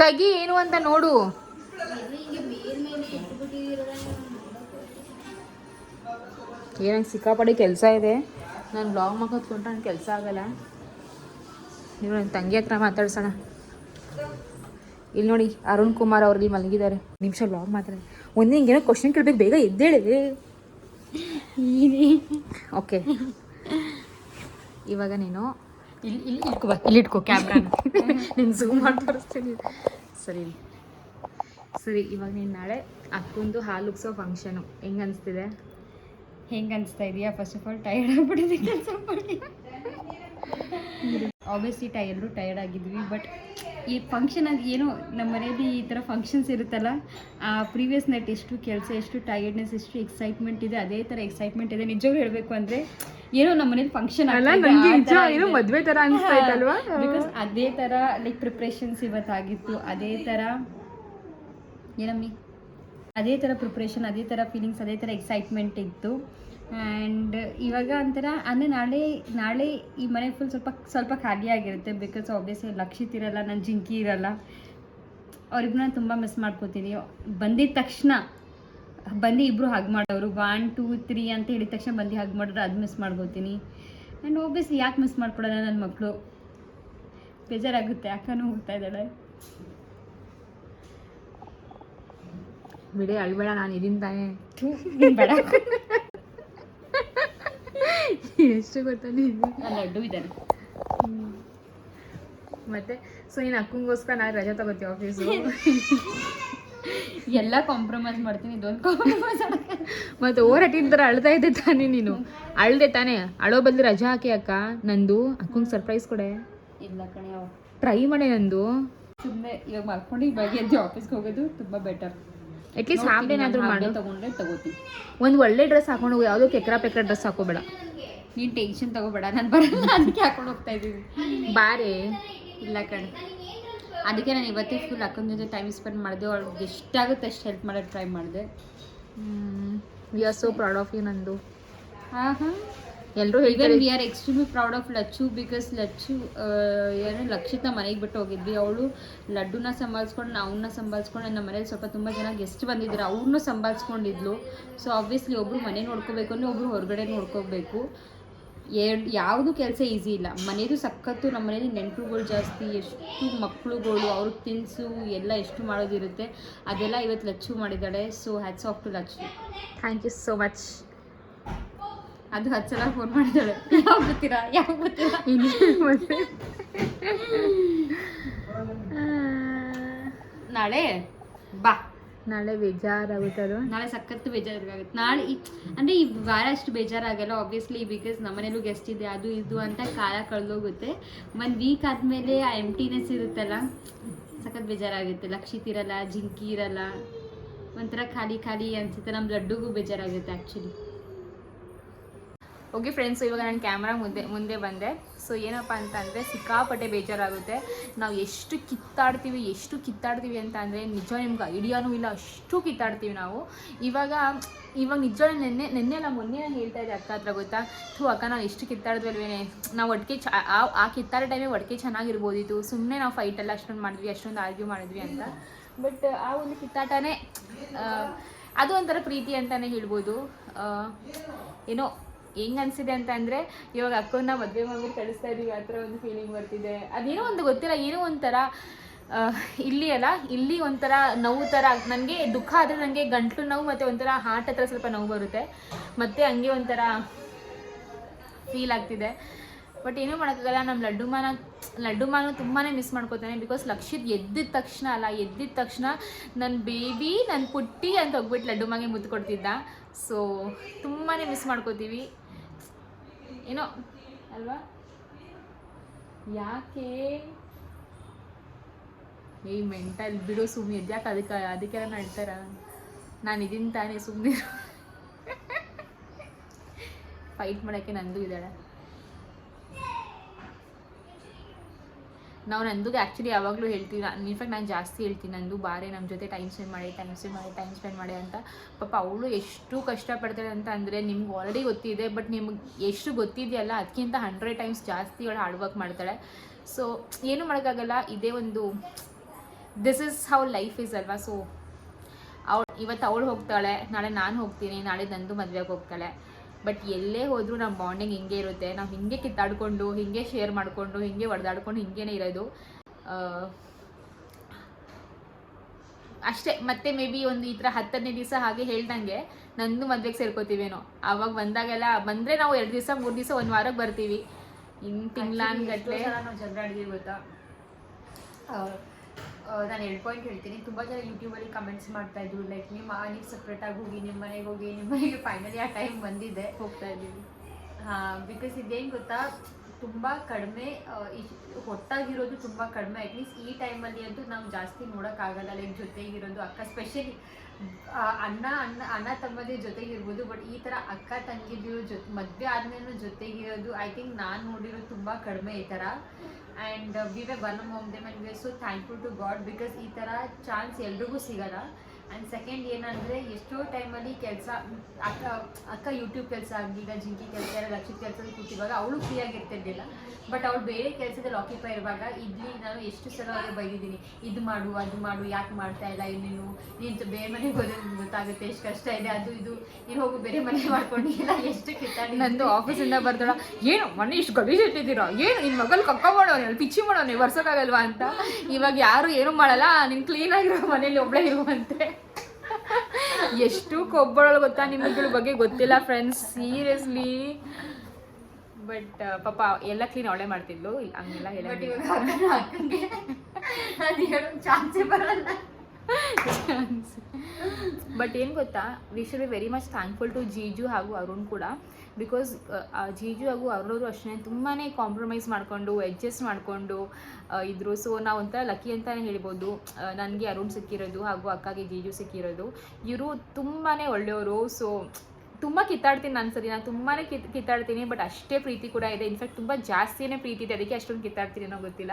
ತಗಿ ಏನು ಅಂತ ನೋಡು. ಏನಂಗೆ ಸಿಕ್ಕಾಪಡಿ ಕೆಲಸ ಇದೆ. ನಾನು ಬ್ಲಾಗ್ ಮಾಕೋದ್ಕೊಂಡ್ರೆ ನನ್ನ ಕೆಲಸ ಆಗಲ್ಲ. ನೀವು ನನ್ನ ತಂಗಿ ಹತ್ರ ಮಾತಾಡ್ಸೋಣ. ಇಲ್ಲಿ ನೋಡಿ ಅರುಣ್ ಕುಮಾರ್ ಅವ್ರು ಇಲ್ಲಿ ಮಲಗಿದ್ದಾರೆ. ನಿಮಿಷ ಬ್ಲಾಗ್ ಮಾತಾಡಿ. ಒಂದೇ ಹಿಂಗೇನೋ ಕ್ವಶನ್ ಕೇಳ್ಬೇಕು ಬೇಗ ಎದ್ದೇಳಿ. ಓಕೆ ಇವಾಗ ನೀನು ಇಲ್ಲಿ ಇಲ್ಲಿ ಇಟ್ಕೋ ಬಾ ಇಲ್ಲಿ ಇಟ್ಕೋ. ಕ್ಯಾಮ್ರಾನ ನೀನು ಝೂಮ್ ಮಾಡಿ ತೋರಿಸ್ತೀನಿ. ಸರಿ ಸರಿ ಇವಾಗ ನೀನು ನಾಳೆ ಅಕ್ಕೊಂದು ಹಾಲು ಉಗ್ಸೋ ಫಂಕ್ಷನು ಹೆಂಗೆ ಅನಿಸ್ತಿದೆ? ಹೆಂಗೆ ಅನಿಸ್ತಾ ಇದೆಯಾ? ಫಸ್ಟ್ ಆಫ್ ಆಲ್ ಟೈರ್ಡ್ ಆಗ್ಬಿಟ್ಟಿದೆ ಕೆಲಸ ಮಾಡಿ ಆಬ್ವಿಯಸ್ಲಿ ಟೈ ಎಲ್ಲರೂ ಟೈರ್ಡ್ ಆಗಿದ್ವಿ ಬಟ್ ಈ ಫಂಕ್ಷನ್ ಅದು ಏನೋ ನಮ್ಮ ಮನೆಯಲ್ಲಿ ಈ ಥರ ಫಂಕ್ಷನ್ಸ್ ಇರುತ್ತಲ್ಲ ಆ ಪ್ರೀವಿಯಸ್ ನೈಟ್ ಎಷ್ಟು ಕೆಲಸ ಎಷ್ಟು ಟೈರ್ಡ್ನೆಸ್ ಎಷ್ಟು ಎಕ್ಸೈಟ್ಮೆಂಟ್ ಇದೆ ಅದೇ ಥರ ಎಕ್ಸೈಟ್ಮೆಂಟ್ ಇದೆ. ನಿಜವಾಗ್ಲೂ ಹೇಳಬೇಕು ಅಂದರೆ ಏನೋ ನಮ್ಮ ಮನೇಲಿ ಫಂಕ್ಷನ್ ಮದುವೆ ಅಲ್ವಾ ಬಿಕಾಸ್ ಅದೇ ತರ ಲೈಕ್ ಪ್ರಿಪ್ರೇಷನ್ಸ್ ಇವತ್ತಾಗಿತ್ತು ಅದೇ ತರ. ಏನಮ್ಮಿ? ಅದೇ ತರ ಪ್ರಿಪ್ರೇಷನ್ ಅದೇ ಥರ ಫೀಲಿಂಗ್ಸ್ ಅದೇ ತರ ಎಕ್ಸೈಟ್ಮೆಂಟ್ ಇತ್ತು. ಆ್ಯಂಡ್ ಇವಾಗ ಒಂಥರ ಅಂದರೆ ನಾಳೆ ನಾಳೆ ಈ ಮನೆ ಫುಲ್ ಸ್ವಲ್ಪ ಸ್ವಲ್ಪ ಖಾಲಿಯಾಗಿರುತ್ತೆ ಬಿಕಾಸ್ ಆಬ್ವಿಯಸ್ಲಿ ಲಕ್ಷಿತ್ ಇರಲ್ಲ ನನ್ನ ಜಿಂಕಿ ಇರಲ್ಲ. ಅವ್ರಿಬ್ಬರನ್ನ ತುಂಬ ಮಿಸ್ ಮಾಡ್ಕೋತೀನಿ. ಬಂದಿದ ತಕ್ಷಣ ಬಂದು ಇಬ್ಬರು ಹಗ್ ಮಾಡೋರು. ಒನ್ ಟೂ ತ್ರೀ ಅಂತ ಹೇಳಿದ ತಕ್ಷಣ ಬಂದು ಹಗ್ ಮಾಡಿದ್ರೆ ಅದು ಮಿಸ್ ಮಾಡ್ಕೋತೀನಿ. ಆ್ಯಂಡ್ ಓಬಿಯಸ್ಲಿ ಯಾಕೆ ಮಿಸ್ ಮಾಡ್ಕೊಡಲ್ಲ ನನ್ನ ಮಕ್ಕಳು ಬೇಜಾರಾಗುತ್ತೆ ಅಕ್ಕನೂ ಹೋಗ್ತಾ ಇದ್ದಾಳೆ. ಬಿಡಿ ಅಳ್ಬೇಡ ನಾನು ಇದೀನಿ ತಾನೇ. ಬೇಡ. ಎಷ್ಟು ಗೊತ್ತಾ ನೀನು? ಲಡ್ಡು ಇದ್ದಾನೆ. ಮತ್ತೆ ಸೊ ನೀನು ಅಕ್ಕಂಗೋಸ್ಕರ ನಾನು ರಜೆ ತಗೋತೀವಿ ಆಫೀಸು [LAUGHS] ಎಲ್ಲ ಕಾಂಪ್ರಮೈಸ್ ಮಾಡ್ತೀನಿ ಇದೊಂದು ಕಾಂಪ್ರಮೈಸ್ ಮತ್ತೆ ಓರಟಿನ ತರ ಥರ ಅಳ್ತಾ ಇದ್ದೆ ತಾನೇ ನೀನು. ಅಳ್ದೆ ತಾನೇ. ಅಳೋ ಬದಲು ರಜಾ ಹಾಕಿ ಅಕ್ಕ. ನಂದು ಅಕ್ಕಂಗೆ ಸರ್ಪ್ರೈಸ್ ಕೊಡೆ. ಇಲ್ಲ ಕಣೆ ಟ್ರೈ ಮಾಡಿ ನಂದು. ಸುಮ್ಮನೆ ಇವಾಗ ಮಾಡ್ಕೊಂಡು ಇವಾಗ ಎದ್ದು ಆಫೀಸ್ಗೆ ಹೋಗೋದು ತುಂಬ ಬೆಟರ್ ಅಟ್ಲೀಸ್ಟ್ ಹಾಫ್ ಡೇ ಏನಾದರೂ ಮಾಡು. ತಗೊಂಡ್ರೆ ತಗೋತೀನಿ. ಒಂದು ಒಳ್ಳೆ ಡ್ರೆಸ್ ಹಾಕೊಂಡು ಹೋಗಿ ಯಾವುದೋ ಕೆಕ್ರಾ ಪೆಕ್ರ ಡ್ರೆಸ್ ಹಾಕೋಬೇಡ. ನೀನು ಟೆನ್ಷನ್ ತಗೋಬೇಡ ನಾನು ಬರಲ್ಲ ಅದಕ್ಕೆ ಹಾಕೊಂಡು ಹೋಗ್ತಾ ಇದೀನಿ. ಬಾರೇ. ಇಲ್ಲ ಕಣೆ. ಅದಕ್ಕೆ ನಾನು ಇವತ್ತೇ ಫುಲ್ ಅಕ್ಕನ ಜೊತೆ ಟೈಮ್ ಸ್ಪೆಂಡ್ ಮಾಡಿದೆ. ಅವ್ಳಿಗೆ ಎಷ್ಟಾಗುತ್ತೆ ಅಷ್ಟು ಹೆಲ್ಪ್ ಮಾಡೋಕ್ಕೆ ಟ್ರೈ ಮಾಡಿದೆ. We are so proud of you ನಂದು. ಹಾಂ ಹಾಂ ಎಲ್ಲರೂ ಹೇಳ್ತಾರೆ we are extremely proud of Lachu because Lachu ಏನೋ ಲಕ್ಷಿತ ಮನೆಗೆ ಬಿಟ್ಟು ಹೋಗಿದ್ವಿ. ಅವಳು ಲಡ್ಡುನ ಸಂಭಾಳಿಸ್ಕೊಂಡು ಅವನ್ನ ಸಂಭಾಳಿಸ್ಕೊಂಡು ನಮ್ಮ ಮನೇಲಿ ಸ್ವಲ್ಪ ತುಂಬ ಜನ ಗೆಸ್ಟ್ ಬಂದಿದ್ರು. ಅವ್ರನ್ನೂ ಸಂಭಾಳಿಸ್ಕೊಂಡಿದ್ಲು. ಸೊ ಆಬ್ವಿಯಸ್ಲಿ ಒಬ್ರು ಮನೆ ನೋಡ್ಕೋಬೇಕು ಅಂದರೆ ಒಬ್ರು ಹೊರಗಡೆ ನೋಡ್ಕೋಬೇಕು. ಎರಡು ಯಾವುದು ಕೆಲಸ ಈಸಿ ಇಲ್ಲ. ಮನೇದು ಸಖತ್ತು ನಮ್ಮ ಮನೇಲಿ ನೆಂಟರುಗಳು ಜಾಸ್ತಿ ಎಷ್ಟು ಮಕ್ಕಳುಗಳು ಅವ್ರ ತಿನಿಸು ಎಲ್ಲ ಎಷ್ಟು ಮಾಡೋದಿರುತ್ತೆ ಅದೆಲ್ಲ ಇವತ್ತು ಲಚ್ಚು ಮಾಡಿದ್ದಾಳೆ so hats off to Lachu. Thank you so much ಅದು ಹತ್ತು ಸಲ ಫೋನ್ ಮಾಡಿದ್ದಾಳೆ ಯಾವ ಗೊತ್ತೀರಾ ಯಾವ ಗೊತ್ತೀರಾ ನಾಳೆ ಬಾ. ನಾಳೆ ಬೇಜಾರಾಗುತ್ತಲ್ವ? ನಾಳೆ ಸಖತ್ತು ಬೇಜಾರಾಗುತ್ತೆ. ನಾಳೆ ಈ- ಅಂದ್ರೆ ಈ ವಾರ ಅಷ್ಟು ಬೇಜಾರಾಗಲ್ಲ ಆಬ್ವಿಯಸ್ಲಿ ಬಿಕಾಸ್ ನಮ್ಮನೇಲೂ ಗೆಸ್ಟ್ ಇದೆ ಅದು ಇದು ಅಂತ ಕಾಲ ಕಳೆದೋಗುತ್ತೆ. ಒಂದು ವೀಕ್ ಆದಮೇಲೆ ಆ ಎಂಟಿನೆಸ್ ಇರುತ್ತಲ್ಲ ಸಖತ್ ಬೇಜಾರಾಗುತ್ತೆ. ಲಕ್ಷಿತ್ ಇರಲ್ಲ ಜಿಂಕಿ ಇರಲ್ಲ ಒಂಥರ ಖಾಲಿ ಖಾಲಿ ಅನಿಸುತ್ತೆ. ನಮ್ಮ ಲಡ್ಡುಗೂ ಬೇಜಾರಾಗುತ್ತೆ ಆ್ಯಕ್ಚುಲಿ ಓಕೆ ಫ್ರೆಂಡ್ಸ್ ಇವಾಗ ನಾನು ಕ್ಯಾಮ್ರಾ ಮುಂದೆ ಮುಂದೆ ಬಂದೆ. ಸೊ ಏನಪ್ಪ ಅಂತ ಅಂದರೆ ಸಿಕ್ಕಾಪಟ್ಟೆ ಬೇಜಾರಾಗುತ್ತೆ. ನಾವು ಎಷ್ಟು ಕಿತ್ತಾಡ್ತೀವಿ ಎಷ್ಟು ಕಿತ್ತಾಡ್ತೀವಿ ಅಂತ ಅಂದರೆ ನಿಜ ನಿಮ್ಗೆ ಐಡಿಯಾನೂ ಇಲ್ಲ, ಅಷ್ಟು ಕಿತ್ತಾಡ್ತೀವಿ ನಾವು. ಇವಾಗ ಇವಾಗ ನಿಜ ನೆನ್ನೆ ನೆನ್ನೆ ನಾವು ಮೊನ್ನೆ ನಾನು ಹೇಳ್ತಾ ಇದ್ದೆ ಅಕ್ಕ ಹತ್ರ ಗೊತ್ತಾ? ಥೂ, ಅಕ್ಕ, ನಾವು ಎಷ್ಟು ಕಿತ್ತಾಡಿದ್ವಲ್ವೇನೆ? ನಾವು ಒಟ್ಟಿಗೆ ಚ ಆ ಕಿತ್ತಾಡೋ ಟೈಮೇ ಒಟ್ಟಿಗೆ ಚೆನ್ನಾಗಿರ್ಬೋದಿತ್ತು. ಸುಮ್ಮನೆ ನಾವು ಫೈಟೆಲ್ಲ ಅಷ್ಟೊಂದು ಮಾಡಿದ್ವಿ, ಅಷ್ಟೊಂದು ಆರ್ಗ್ಯೂ ಮಾಡಿದ್ವಿ ಅಂತ. ಬಟ್ ಆ ಒಂದು ಕಿತ್ತಾಟನೇ ಅದು ಒಂಥರ ಪ್ರೀತಿ ಅಂತಲೇ ಹೇಳ್ಬೋದು. ಏನೋ ಹೆಂಗ್ ಅನ್ಸಿದೆ ಅಂತ ಅಂದ್ರೆ, ಇವಾಗ ಅಕ್ಕನ ಮದುವೆ ಮಾಡ್ಬಿಟ್ಟು ಕಳಿಸ್ತಾ ಇದೀವಿ, ಆ ಥರ ಒಂದು ಫೀಲಿಂಗ್ ಬರ್ತಿದೆ. ಅದೇನೋ ಒಂದು ಗೊತ್ತಿಲ್ಲ, ಏನೋ ಒಂಥರ ಇಲ್ಲಿ ಅಲ್ಲ, ಇಲ್ಲಿ ಒಂಥರ ನೋವು ಥರ ನನಗೆ ದುಃಖ ಆದರೆ ನನಗೆ ಗಂಟ್ಲು ನೋವು ಮತ್ತು ಒಂಥರ ಹಾರ್ಟ್ ಹತ್ರ ಸ್ವಲ್ಪ ನೋವು ಬರುತ್ತೆ. ಮತ್ತು ಹಂಗೆ ಒಂಥರ ಫೀಲ್ ಆಗ್ತಿದೆ. ಬಟ್ ಏನೂ ಮಾಡೋಕ್ಕಾಗಲ್ಲ ನಮ್ಮ ಲಡ್ಡು ಮಾನ, ಲಡ್ಡು ಮಾನು ತುಂಬಾ ಮಿಸ್ ಮಾಡ್ಕೋತಾನೆ ಬಿಕಾಸ್ ಲಕ್ಷಿತ್ ಎದ್ದಿದ ತಕ್ಷಣ ಅಲ್ಲ, ಎದ್ದಿದ ತಕ್ಷಣ ನನ್ನ ಬೇಬಿ ನನ್ನ ಪುಟ್ಟಿ ಅಂತ ಹೋಗ್ಬಿಟ್ಟು ಲಡ್ಡು ಮಾಗೆ ಮುದ್ದು ಕೊಡ್ತಿದ್ದ. ಸೊ ತುಂಬಾ ಮಿಸ್ ಮಾಡ್ಕೋತೀವಿ. ಏನೋ, ಅಲ್ವಾ? ಯಾಕೆ? ಏ ಮೆಂಟಲ್ ಬಿಡು ಸುಮ್ಮನೆ ಯಾಕೆ ಅದಕ್ಕೆ, ಅದಕ್ಕೆಲ್ಲ ನಡ್ತಾರ? ನಾನು ಇದೀನಿ ತಾನೇ ಸುಮ್ಮನೆ ಫೈಟ್ ಮಾಡೋಕ್ಕೆ ನಂದು ಇದ್ದಾಳೆ. ನಾವು ನಂದುಗೆ ಆ್ಯಕ್ಚುಲಿ ಯಾವಾಗಲೂ ಹೇಳ್ತೀವಿ ಇನ್ಫ್ಯಾಕ್ಟ್ ನಾನು ಜಾಸ್ತಿ ಹೇಳ್ತೀನಿ, ನಂದು ಬಾರೆ ನಮ್ಮ ಜೊತೆ ಟೈಮ್ ಸ್ಪೆಂಡ್ ಮಾಡಿ ಟೈಮ್ ಸ್ಪೆಂಡ್ ಮಾಡಿ ಟೈಮ್ ಸ್ಪೆಂಡ್ ಮಾಡಿ ಅಂತ. ಪಾಪ ಅವಳು ಎಷ್ಟು ಕಷ್ಟಪಡ್ತಾಳೆ ಅಂತ ಅಂದರೆ ನಿಮ್ಗೆ ಆಲ್ರೆಡಿ ಗೊತ್ತಿದೆ ಬಟ್ ನಿಮ್ಗೆ ಎಷ್ಟು ಗೊತ್ತಿದೆಯಲ್ಲ ಅದಕ್ಕಿಂತ ಹಂಡ್ರೆಡ್ ಟೈಮ್ಸ್ ಜಾಸ್ತಿ ಅವಳು ಹಾರ್ಡ್ ವರ್ಕ್ ಮಾಡ್ತಾಳೆ. ಸೊ ಏನು ಮಾಡೋಕ್ಕಾಗಲ್ಲ, ಇದೇ ಒಂದು this is how life is ಅಲ್ವಾ? ಸೊ ಅವಳು ಇವತ್ತು ಅವಳು ಹೋಗ್ತಾಳೆ, ನಾಳೆ ನಾನು ಹೋಗ್ತೀನಿ, ನಾಳೆ ನಂದು ಮದುವೆಗೆ ಹೋಗ್ತಾಳೆ. ಬಟ್ ಎಲ್ಲೇ ಹೋದರೂ ನಮ್ಮ ಬಾಂಡಿಂಗ್ ಹಿಂಗೆ ಇರುತ್ತೆ. ನಾವು ಹಿಂಗೆ ಕಿತ್ತಾಡ್ಕೊಂಡು ಹಿಂಗೆ ಶೇರ್ ಮಾಡಿಕೊಂಡು ಹಿಂಗೆ ಹೊಡೆದಾಡ್ಕೊಂಡು ಹಿಂಗೇನೆ ಇರೋದು. ಆ, ಅಷ್ಟೇ. ಮತ್ತೆ ಮೇ ಬಿ ಒಂದು ಈ ಥರ ಹತ್ತನೇ ದಿವಸ ಹಾಗೆ ಹೇಳ್ದಂಗೆ ನಂದು ಮದ್ವೆಗೆ ಸೇರ್ಕೋತೀವೇನೋ. ಅವಾಗ ಬಂದಾಗೆಲ್ಲ ಬಂದರೆ ನಾವು ಎರಡು ದಿವಸ ಮೂರು ದಿವಸ ಒಂದು ವಾರಕ್ಕೆ ಬರ್ತೀವಿ. ಇನ್ನು ತಿಂಗ್ಳಾನ್ಗಟ್ಲೆ ಗೊತ್ತಾ? ನಾನು ಎರಡು ಪಾಯಿಂಟ್ ಹೇಳ್ತೀನಿ. ತುಂಬ ಜನ ಯೂಟ್ಯೂಬಲ್ಲಿ ಕಮೆಂಟ್ಸ್ ಮಾಡ್ತಾ ಇದ್ರು. ಲೈಕ್ ನಿಮ್ಮ ನೀವು ಸಪ್ರೇಟಾಗಿ ಹೋಗಿ ನಿಮ್ಮ ಮನೆಗೆ ಹೋಗಿ ನಿಮ್ಮ ಮನೆಗೆ ಫೈನಲಿ ಆ ಟೈಮ್ ಬಂದಿದೆ. ಹೋಗ್ತಾ ಇದ್ದೀವಿ. ಹಾಂ ಬಿಕಾಸ್ ಇದೇನು ಗೊತ್ತಾ? ತುಂಬ ಕಡಿಮೆ ಹೊಟ್ಟಾಗಿರೋದು ತುಂಬ ಕಡಿಮೆ. ಅಟ್ಲೀಸ್ಟ್ ಈ ಟೈಮಲ್ಲಿ ಅಂತೂ ನಾವು ಜಾಸ್ತಿ ನೋಡೋಕ್ಕಾಗಲ್ಲ. ಲೈಕ್ ಜೊತೆಗಿರೋದು ಅಕ್ಕ ಸ್ಪೆಷಲಿ ಅಣ್ಣ ಅಣ್ಣ ಅಣ್ಣ ತಮ್ಮದೇ ಜೊತೆಗಿರ್ಬೋದು ಬಟ್ ಈ ಥರ ಅಕ್ಕ ತಂಗಿದ್ರು ಜೊತೆ, ಮದುವೆ ಆದ್ಮೇಲೆ ಜೊತೆಗಿರೋದು ಐ ಥಿಂಕ್ ನಾನು ನೋಡಿರೋದು ತುಂಬ ಕಡಿಮೆ ಈ ಥರ. ಆ್ಯಂಡ್ ವಿ ವೆ ಒನ್ home them and we are thank thankful to God because ಈ ಥರ ಚಾನ್ಸ್ ಎಲ್ರಿಗೂ ಸಿಗಲ್ಲ. ಆ್ಯಂಡ್ ಸೆಕೆಂಡ್ ಏನಂದರೆ, ಎಷ್ಟೋ ಟೈಮಲ್ಲಿ ಕೆಲಸ, ಅಕ್ಕ ಅಕ್ಕ ಯೂಟ್ಯೂಬ್ ಕೆಲಸ ಆಗಲಿ ಈಗ ಜಿಂಕಿ ಕೆಲಸ, ಎಲ್ಲ ಅಕ್ಷಿತ್ ಕೆಲಸದಲ್ಲಿ ಕೂತಿವಾಗ ಅವಳು ಫ್ರೀಯಾಗಿ ಇರ್ತಿರ್ಲಿಲ್ಲ. ಬಟ್ ಅವಳು ಬೇರೆ ಕೆಲಸದಲ್ಲಿ ಆಕ್ಯುಪೈ ಇರುವಾಗ ಇಲ್ಲಿ ನಾನು ಎಷ್ಟು ಸಲ ಅವ್ರಿಗೆ ಬೈದಿದ್ದೀನಿ, ಇದು ಮಾಡು, ಅದು ಮಾಡು, ಯಾಕೆ ಮಾಡ್ತಾ ಇಲ್ಲ, ಇನ್ನೇನು? ನೀನು ಬೇರೆ ಮನೆಗೆ ಹೋದ್ರೆ ಗೊತ್ತಾಗುತ್ತೆ, ಎಷ್ಟು ಕಷ್ಟ ಇದೆ, ಅದು ಇದು. ನೀನು ಹೋಗು, ಬೇರೆ ಮನೆ ಮಾಡ್ಕೊಂಡಿಲ್ಲ ಎಷ್ಟು ಕಿತ್ತಾಡಿ ನಂದು ಆಫೀಸಿಂದ ಬರ್ತಾಳ ಏನು, ಮನೆ ಇಷ್ಟು ಗಲೀಜ್ ಇಟ್ಟಿದ್ದೀರಾ? ಏನು ನಿನ್ನ ಮಗಲ್ ಕಕ್ಕ ಮಾಡೋನು, ಪಿಚ್ಚಿ ಮಾಡೋನೆ ಬರ್ಸೋಕ್ಕಾಗಲ್ವಾ ಅಂತ? ಇವಾಗ ಯಾರು ಏನು ಮಾಡಲ್ಲ, ನೀನು ಕ್ಲೀನಾಗಿರೋ ಮನೇಲಿ ಒಬ್ಬಳೇ ಇರುವಂತೆ. ಎಷ್ಟು ಕೊಬ್ಬಳ ಗೊತ್ತಾ ನಿಮ್ಗಳ ಬಗ್ಗೆ ಗೊತ್ತಿಲ್ಲ ಫ್ರೆಂಡ್ಸ್ ಸೀರಿಯಸ್ಲಿ ಬಟ್ ಪಾಪ ಎಲ್ಲ ಕ್ಲೀನ್ ಅವಳೇ ಮಾಡ್ತಿದ್ಲು. ಹಂಗೆಲ್ಲ ಬಟ್ ಹೇಳ ಚಾನ್ಸೇ ಬಟ್ ಏನು ಗೊತ್ತಾ we should be very much thankful to Jiju ಹಾಗೂ ಅರುಣ್ ಕೂಡ. ಬಿಕಾಸ್ ಜೀಜು ಹಾಗೂ ಅವರವರು ಅಷ್ಟೇ ತುಂಬಾ ಕಾಂಪ್ರಮೈಸ್ ಮಾಡಿಕೊಂಡು ಅಡ್ಜಸ್ಟ್ ಮಾಡಿಕೊಂಡು ಇದ್ರು. ಸೊ ನಾವು ಒಂಥರ ಲಕ್ಕಿ ಅಂತಲೇ ಹೇಳ್ಬೋದು. ನನಗೆ ಅರುಣ್ ಸಿಕ್ಕಿರೋದು ಹಾಗೂ ಅಕ್ಕಗೆ ಜೀಜು ಸಿಕ್ಕಿರೋದು. ಇವರು ತುಂಬಾ ಒಳ್ಳೆಯವರು. ಸೊ ತುಂಬ ಕಿತ್ತಾಡ್ತೀನಿ ನಾನು ಸರಿ ನಾನು ತುಂಬಾ ಕಿತ್, ಕಿತ್ತಾಡ್ತೀನಿ ಬಟ್ ಅಷ್ಟೇ ಪ್ರೀತಿ ಕೂಡ ಇದೆ. ಇನ್ಫ್ಯಾಕ್ಟ್ ತುಂಬ ಜಾಸ್ತಿನೇ ಪ್ರೀತಿ ಇದೆ. ಅದಕ್ಕೆ ಅಷ್ಟೊಂದು ಕಿತ್ತಾಡ್ತೀನಿ ಅನ್ನೋ ಗೊತ್ತಿಲ್ಲ.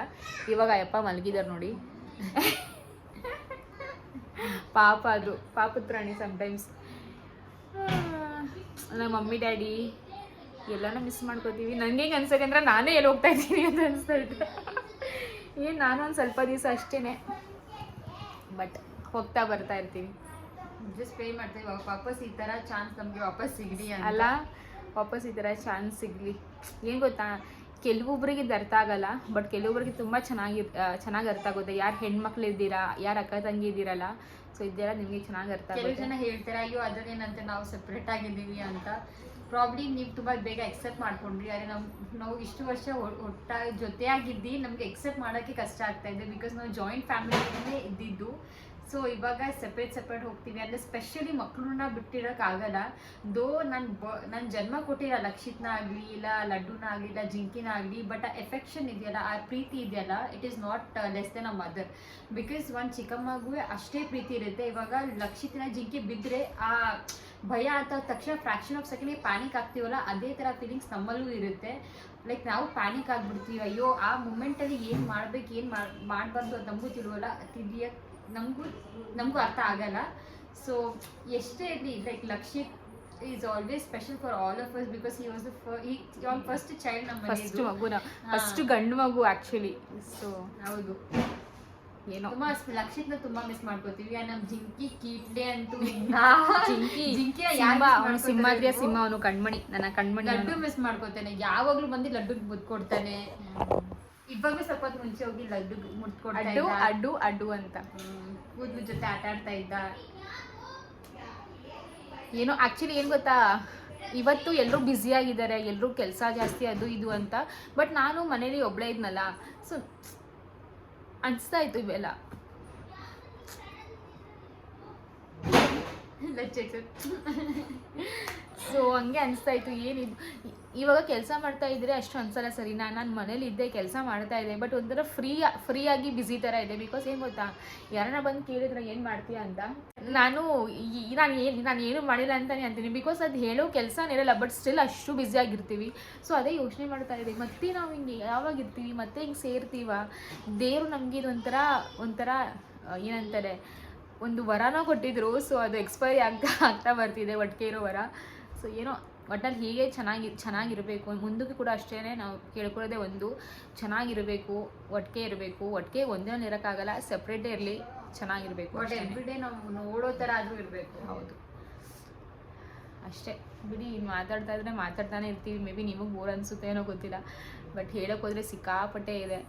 ಇವಾಗ ಅಯ್ಯಪ್ಪ ಮಲಗಿದ್ದಾರೆ ನೋಡಿ. [LAUGHS] ಪಾಪ ಅದು ಪಾಪ ಪ್ರಾಣಿ ಸಮ್ಟೈಮ್ಸ್ ನಮ್ಮ ಮಮ್ಮಿ ಡ್ಯಾಡಿ ಎಲ್ಲನೂ ಮಿಸ್ ಮಾಡ್ಕೋತೀವಿ. ನನಗೆ ಹೆಂಗೆ ಅಂದ್ರೆ ನಾನೇ ಎಲ್ಲಿ ಹೋಗ್ತಾ ಇದ್ದೀನಿ ಅಂತ ಅನಿಸ್ತಾ ಇದೆ ಏನು ನಾನು ಒಂದು ಸ್ವಲ್ಪ ದಿವಸ ಅಷ್ಟೇ ಬಟ್ ಹೋಗ್ತಾ ಬರ್ತಾ ಇರ್ತೀನಿ. ಜಸ್ಟ್ ಪೇ ಮಾಡ್ತೀವಿ. ವಾಪಸ್ ಈ ಥರ ಚಾನ್ಸ್ ನಮಗೆ ವಾಪಸ್ ಸಿಗಲಿ ಅಲ್ಲ ವಾಪಸ್ ಈ ಥರ ಚಾನ್ಸ್ ಸಿಗಲಿ. ಏನು ಗೊತ್ತಾ? ಕೆಲವೊಬ್ಬರಿಗೆ ಇದು ಅರ್ಥ ಆಗಲ್ಲ ಬಟ್ ಕೆಲವೊಬ್ಬರಿಗೆ ತುಂಬ ಚೆನ್ನಾಗಿ ಚೆನ್ನಾಗಿ ಅರ್ಥ ಆಗುತ್ತೆ. ಯಾರು ಹೆಣ್ಮಕ್ಳು ಇದ್ದೀರಾ ಯಾರು ಅಕ್ಕ ತಂಗಿ ಇದ್ದೀರಲ್ಲ ಸೊ ಇದೆಲ್ಲ ನಿಮಗೆ ಚೆನ್ನಾಗಿ ಅರ್ಥ ಕೆಲವು ಆಗುತ್ತೆ. ಜನ ಹೇಳ್ತಾರೆ ಅಯ್ಯೋ ಅದರೇನಂತೆ ನಾವು ಸಪ್ರೇಟ್ ಆಗಿದ್ದೀವಿ ಅಂತ. ಪ್ರಾಬ್ಲಿ ನೀವು ತುಂಬ ಬೇಗ ಎಕ್ಸೆಪ್ಟ್ ಮಾಡ್ಕೊಂಡ್ರಿ. ಆದರೆ ನಾವು ನಾವು ಇಷ್ಟು ವರ್ಷ ಒಟ್ಟ ಒಟ್ಟಾಗಿ ಜೊತೆಯಾಗಿದ್ದು ನಮಗೆ ಎಕ್ಸೆಪ್ಟ್ ಮಾಡೋಕ್ಕೆ ಕಷ್ಟ ಆಗ್ತಾ ಇದೆ ಬಿಕಾಸ್ ನಾವು ಜಾಯಿಂಟ್ ಫ್ಯಾಮಿಲಿಯಲ್ಲೇ ಇದ್ದಿದ್ದು. ಸೊ ಇವಾಗ ಸಪ್ರೇಟ್ ಸಪ್ರೇಟ್ ಹೋಗ್ತೀವಿ. ಅಂದರೆ ಸ್ಪೆಷಲಿ ಮಕ್ಕಳನ್ನ ಬಿಟ್ಟಿರೋಕ್ಕಾಗಲ್ಲ. ದೋ ನನ್ನ ಬ ನನ್ನ ಜನ್ಮ ಕೊಟ್ಟಿರೋ ಲಕ್ಷಿತ್ನ ಆಗಲಿ ಇಲ್ಲ ಲಡ್ಡುನ ಆಗಲಿ ಇಲ್ಲ ಜಿಂಕಿನ ಆಗಲಿ ಬಟ್ ಆ ಎಫೆಕ್ಷನ್ ಇದೆಯಲ್ಲ, ಆ ಪ್ರೀತಿ ಇದೆಯಲ್ಲ it is not less than a mother because ಒಂದು ಚಿಕ್ಕಮ್ಮಗೂ ಅಷ್ಟೇ ಪ್ರೀತಿ ಇರುತ್ತೆ. ಇವಾಗ ಲಕ್ಷಿತ್ನ ಜಿಂಕಿ ಬಿದ್ದರೆ ಆ ಭಯ ಆದ ತಕ್ಷಣ ಫ್ರಾಕ್ಷನ್ ಆಫ್ ಸೆಕೆಂಡ್ ಪ್ಯಾನಿಕ್ ಆಗ್ತೀವಲ್ಲ, ಅದೇ ಥರ ಫೀಲಿಂಗ್ಸ್ ನಮ್ಮಲ್ಲೂ ಇರುತ್ತೆ. ಲೈಕ್ ನಾವು ಪ್ಯಾನಿಕ್ ಆಗಿಬಿಡ್ತೀವಿ. ಅಯ್ಯೋ, ಆ ಮೂಮೆಂಟಲ್ಲಿ ಏನು ಮಾಡ್ಬೇಕು, ಏನು ಮಾಡಬಾರ್ದು ಅದು ನಮಗೂ ತಿಳುವಲ್ಲ. ನಮಗೂ ನಮಗೂ ಅರ್ಥ ಆಗಲ್ಲ. ಸೊ ಎಷ್ಟೇ ಇರಲಿ like Lakshit is always special for all of us because he was the first child ನಮ್ಮ ಫಸ್ಟ್. ಮಗುನ ಫಸ್ಟ್ ಗಂಡು ಮಗು ಆ್ಯಕ್ಚುಲಿ ಸೊ ಹೌದು. ಏನೋ. ತುಂಬಾ ಲಕ್ಷಿತ್ನ ತುಂಬಾ ಮಿಸ್ ಮಾಡ್ಕೋತೀವಿ. ಆ ನಮ್ ಜಿಂಕಿ ಕೀಟ್ಲೆ ಅಂತೂ [LAUGHS] ಜಿಂಕಿ ಜಿಂಕಿ ಅವನು ಸಿಂಹಾದ್ರಿಯ ಸಿಂಹ ಅವನು ಕಣ್ಮಣಿ ನನ್ನ ಕಣ್ಮಣಿ ಲಡ್ಡು ಅವ್ನು. ಮಿಸ್ ಮಾಡ್ಕೋತಾನೆ. ಯಾವಾಗ್ಲೂ ಬಂದು ಲಡ್ಡು ಮುದ್ ಇವಾಗ್ಲೂ ಸ್ವಲ್ಪ ಹೊತ್ತು ಮುಂಚೆ ಹೋಗಿ ಲಡ್ಡು ಮುಟ್ಕೊಡ್ತಾ ಅಡ್ಡು ಇದ್ದ. ಅಡ್ಡು ಅಡ್ಡು ಅಂತ. ಹ್ಮ್. ಕೂದ್ಲು ಜೊತೆ ಆಟ ಆಡ್ತಾ ಇದ್ದ. ಏನೋ ಆಕ್ಚುಲಿ ಏನು ಗೊತ್ತಾ? ಇವತ್ತು ಎಲ್ಲರೂ ಬ್ಯುಸಿಯಾಗಿದ್ದಾರೆ ಎಲ್ಲರೂ ಕೆಲಸ ಜಾಸ್ತಿ ಅದು ಇದು ಅಂತ. ಬಟ್ ನಾನು ಮನೇಲಿ ಒಬ್ಬಳೇ ಇದ್ನಲ್ಲ ಸೊ ಅನಿಸ್ತಾ ಇತ್ತು ಇವೆಲ್ಲ. [LAUGHS] ಸೊ [LAUGHS] ಹಂಗೆ ಅನಿಸ್ತಾ ಇತ್ತು. ಏನಿದು ಇವಾಗ ಕೆಲಸ ಮಾಡ್ತಾ ಇದ್ರೆ ಅಷ್ಟು ಅನ್ಸಲ್ಲ ಸರಿ. ನಾನು ನಾನು ಮನೇಲಿ ಇದ್ದೆ ಕೆಲಸ ಮಾಡ್ತಾ ಇದ್ದೆ. ಬಟ್ ಒಂಥರ ಫ್ರೀ ಫ್ರೀಯಾಗಿ ಬ್ಯುಸಿ ಥರ ಇದೆ. ಬಿಕಾಸ್ ಏನು ಗೊತ್ತಾ? ಯಾರನ್ನ ಬಂದು ಕೇಳಿದ್ರೆ ಏನು ಮಾಡ್ತೀಯಾ ಅಂತ? ನಾನು ನಾನು ಏನು ನಾನು ಏನು ಮಾಡಿಲ್ಲ ಅಂತಲೇ ಅಂತೀನಿ. ಬಿಕಾಸ್ ಅದು ಹೇಳೋ ಕೆಲಸ ಇರಲ್ಲ. ಬಟ್ ಸ್ಟಿಲ್ ಅಷ್ಟು ಬ್ಯುಸಿ ಆಗಿರ್ತೀವಿ. ಸೊ ಅದೇ ಯೋಚನೆ ಮಾಡ್ತಾ ಇದ್ದೀವಿ ಮತ್ತೆ ನಾವು ಹಿಂಗೆ ಯಾವಾಗ ಇರ್ತೀವಿ? ಮತ್ತೆ ಹಿಂಗೆ ಸೇರ್ತೀವ? ದೇವರು ನಮಗೆ ಇದೊಂಥರ ಒಂಥರ ಏನಂತಾರೆ? ಒಂದು ವರನ ಕೊಟ್ಟಿದ್ರು ಸೊ ಅದು ಎಕ್ಸ್ಪೈರಿ ಆಗ್ತಾ ಆಗ್ತಾ ಬರ್ತಿದೆ ಒಟ್ಟಿಗೆ ಇರೋ ವರ. ಸೊ ಏನೋ ಒಟ್ಟಲ್ಲಿ ಹೀಗೆ ಚೆನ್ನಾಗಿ ಚೆನ್ನಾಗಿರಬೇಕು. ಮುಂದಕ್ಕೆ ಕೂಡ ಅಷ್ಟೇ ನಾವು ಕೇಳ್ಕೊಳ್ಳೋದೇ ಒಂದು. ಚೆನ್ನಾಗಿರಬೇಕು ಒಟ್ಟಿಗೆ ಇರಬೇಕು ಒಟ್ಟಿಗೆ ಒಂದೇ ಇರೋಕ್ಕಾಗಲ್ಲ ಸಪ್ರೇಟೇ ಇರಲಿ ಚೆನ್ನಾಗಿರಬೇಕು ಬಟ್ ಎವ್ರಿ ಡೇ ನಾವು ನೋಡೋ ಥರ ಆದ್ರೂ ಇರಬೇಕು. ಹೌದು. ಅಷ್ಟೇ. ಬಿಡಿ ಮಾತಾಡ್ತಾ ಇದ್ರೆ ಮಾತಾಡ್ತಾನೆ ಇರ್ತೀವಿ. ಮೇ ಬಿ ನಿಮಗೆ ಬೋರ್ ಅನಿಸುತ್ತೆ ಏನೋ ಗೊತ್ತಿಲ್ಲ. ಬಟ್ ಹೇಳೋಕೆ ಹೋದರೆ ಸಿಕ್ಕಾಪಟ್ಟೆ ಇದೆ.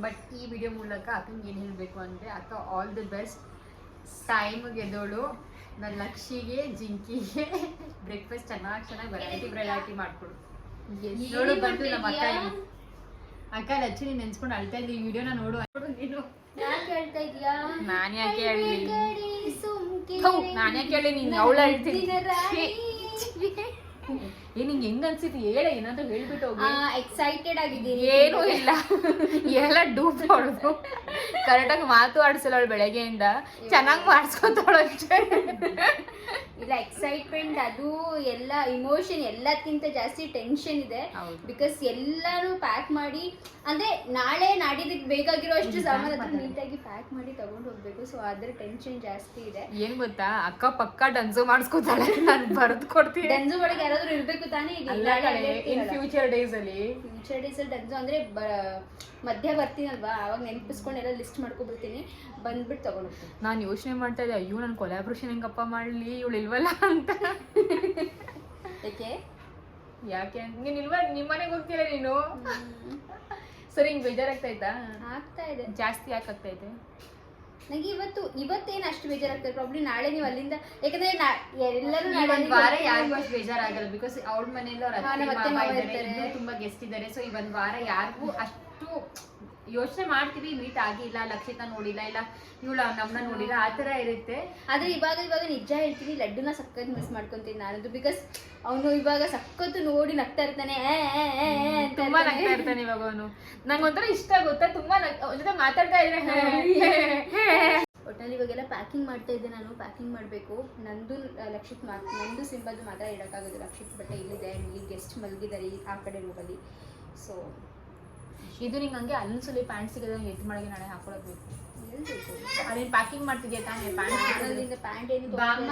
ಬಟ್ ಈ ವಿಡಿಯೋ ಮೂಲಕ ಅಕ್ಕಂಗೆ ಏನು ಹೇಳಬೇಕು ಅಂದರೆ ಅಕ್ಕ ಆಲ್ ದಿ ಬೆಸ್ಟ್ ಟೈಮಿಗೆ ಎದ್ದೋಳು ನನ್ನ ಲಕ್ಷಿಗೆ ಜಿಂಕಿಗೆ ಬ್ರೇಕ್ಫಾಸ್ಟ್ ಚೆನ್ನಾಗಿ ಚೆನ್ನಾಗಿ ವೆರೈಟಿ ವೆರೈಟಿ ಮಾಡ್ಕೊಡು. ನೋಡು ಬಂದು ನಮ್ಮ ಅಕ್ಕ. ಅಕ್ಕ ಲಚ್ಚಿ ನೀನು ನೆನ್ಸ್ಕೊಂಡು ಅಳ್ತಾ ಇದ್ದೀನಿ ವಿಡಿಯೋನ ನೋಡು ನೋಡು ನೀನು. ಯಾಕೆ ಹೇಳ್ತಾ ಇದೀಯಾ? ನಾನು ಯಾಕೆ ಹೇಳಿ ನಾನು ಯಾಕೆ ಹೇಳಿ ನೀನು ಅವಳು ಹೇಳ್ತೀನಿ. ಏ ನಿಂಗೆ ಹೆಂಗ್ ಅನ್ಸಿತ್ತು? ಹೇಳ ಏನಾದ್ರೂ ಹೇಳ್ಬಿಟ್ಟು ಹೋಗಿ. excited ಆಗಿದ್ದೀನಿ. ಏನೂ ಇಲ್ಲ. ಎಲ್ಲ ಡೂಪ್ ಮಾಡೋದು ಕರೆಕ್ಟಾಗಿ ಮಾತು ಆಡಿಸಲ್ಲ ಅವಳು ಬೆಳಗ್ಗೆಯಿಂದ. ಚೆನ್ನಾಗಿ ಮಾಡಿಸ್ಕೊತಾಳು ಅಷ್ಟೇ. ಇಲ್ಲ ಎಕ್ಸೈಟ್ಮೆಂಟ್ ಅದು ಎಲ್ಲ ಇಮೋಷನ್ ಎಲ್ಲಕ್ಕಿಂತ ಜಾಸ್ತಿ ಟೆನ್ಷನ್ ಇದೆ. ಬಿಕಾಸ್ ಎಲ್ಲಾನು ಪ್ಯಾಕ್ ಮಾಡಿ ಅಂದ್ರೆ ನಾಳೆ ನಾಡಿದಕ್ಕೆ ಬೇಕಾಗಿರೋ ಅಷ್ಟು ಸಾಮಾನು ನೀಟಾಗಿ ಪ್ಯಾಕ್ ಮಾಡಿ ತಗೊಂಡು ಹೋಗ್ಬೇಕು. ಸೊ ಅದ್ರ ಟೆನ್ಷನ್ ಜಾಸ್ತಿ ಇದೆ. ಏನ್ ಗೊತ್ತಾ? ಅಕ್ಕ ಪಕ್ಕ ಡನ್ಸು ಮಾಡಿಸ್ಕೊತಾಳೆ. ನಾನು ಬರೆದು ಕೊಡ್ತೀನಿ. ಡನ್ಸು ಒಳಗೆ ಯಾರಾದ್ರೂ ಇರ್ಬೇಕು ತಾನೇ ಇನ್ ಫ್ಯೂಚರ್ ಡೇಸ್ ಅಲ್ಲಿ. ಫ್ಯೂಚರ್ ಡೇಸ್ ಅಲ್ಲಿ ಡನ್ಸು ಅಂದ್ರೆ ಮಧ್ಯ ಬರ್ತೀನಲ್ವಾ? ಅವಾಗ ನೆನಪಿಸ್ಕೊಂಡು ಎಲ್ಲ ಲಿಸ್ಟ್ ಮಾಡ್ಕೊಬಿಡ್ತೀನಿ. ಬಂದ್ಬಿಟ್ಟು ತಗೊಂಡು ನಾನು ಯೋಚನೆ ಮಾಡ್ತಾ ಇದ್ದೆ ಅಯ್ಯೋ ನಾನು ಕೊಲಾಬ್ರೇಷನ್ ಹೆಂಗಪ್ಪ ಮಾಡ್ಲಿ? ಇವಳು ಇಲ್ವಲ್ಲ ಅಂತ. ಯಾಕೆ? ಯಾಕೆ? ನೀನ್ ಇಲ್ವಾ ನಿಮ್ಮ ಮನೆಗೆ ಹೋಗ್ತೀರ ನೀನು? ಸರಿ ಹಿಂಗ್ ಬೇಜಾರಾಗ್ತೈತಾ ಆಗ್ತಾ ಇದೆ. ಜಾಸ್ತಿ ಯಾಕೆ ಆಗ್ತೈತೆ ನನಗೆ ಇವತ್ತು ಇವತ್ತೇನು ಅಷ್ಟು ಬೇಜಾರಾಗ್ತದೆ ಪ್ರಾಬ್ಲಿ ನಾಳೆ ನೀವು ಅಲ್ಲಿಂದ ಯಾಕಂದ್ರೆ ಎಲ್ಲರೂ ಒಂದ್ ವಾರ. ಯಾರಿಗೂ ಅಷ್ಟು ಬೇಜಾರಾಗಲ್ಲ ಬಿಕಾಸ್ ಅವ್ರ ಮನೆಯಲ್ಲಿ ಅವ್ರ. ತುಂಬಾ ಗೆಸ್ಟ್ ಇದ್ದಾರೆ ಸೊ ಈ ಒಂದು ವಾರ ಯಾರಿಗೂ ಅಷ್ಟು ಯೋಚನೆ ಮಾಡ್ತೀವಿ ಮೀಟ್ ಆಗಿಲ್ಲ ಲಕ್ಷಿತ ನೋಡಿಲ್ಲ ಇಲ್ಲ ಇವಳ ನಮ್ಮನ್ನ ನೋಡಿಲ್ಲ ಆ ತರ ಇರುತ್ತೆ. ಆದ್ರೆ ಇವಾಗ ಇವಾಗ ನಿಜ ಹೇಳ್ತೀನಿ ಲಡ್ಡುನ ಸಖತ್ ಮಿಸ್ ಮಾಡ್ಕೊಂತೀನಿ ನಾನದು ಬಿಕಾಸ್ ಅವನು ಇವಾಗ ಸಖತ್ತು ನೋಡಿ ನಗ್ತಾ ಇರ್ತಾನೆ ಏ, ಏ, ಏ, ಏ ಅಂತ ತುಂಬಾ. ನಗ್ತಾ ಇರ್ತಾನೆ ಇವಾಗ ಅವನು. ನಂಗೆ ಒಂಥರ ಇಷ್ಟ ಗೊತ್ತಾ? ತುಂಬಾ ನಗ್- ಅವ್ನ್ ಜೊತೆ ಮಾತಾಡ್ತಾ ಇದ್ರೆ ಒಟ್ಟಲ್ಲಿ ಇವಾಗೆಲ್ಲ ಪ್ಯಾಕಿಂಗ್ ಮಾಡ್ತಾ ಇದ್ದೆ ನಾನು ಪ್ಯಾಕಿಂಗ್ ಮಾಡಬೇಕು. ನಂದು ಆ, ಲಕ್ಷಿತ್ ಮಾ ನಂದು ಸಿಂಬದು ಮಾತ್ರ ಇಡೋಕ್ಕಾಗೋದು ಲಕ್ಷಿತ್ ಬಟ್ಟೆ ಇಲ್ಲಿದೆ ಇಲ್ಲಿ ಗೆಸ್ಟ್ ಮಲಗಿದ್ದಾರೆ ಈ- ಆ ಕಡೆ ರೂಮಲ್ಲಿ ಸೊ ಇದು ನಿಂಗೆ ಹಂಗೆ ಅಲ್ಲೊಂದ್ಸಲಿ ಪ್ಯಾಂಟ್ ಸಿಗೋದು ಎತ್ತು ಮಳಿಗೆ ನಾಳೆ ಹಾಕೊಳಕ್ ಬೇಕು. ಅದೇನ್ ಪ್ಯಾಕಿಂಗ್ ಮಾಡ್ತಿದ್ಯಾ ತಾನೇ? ಪ್ಯಾಂಟ್ ಪ್ಯಾಂಟ್ ಏನು ಬಾಮ್ಮ.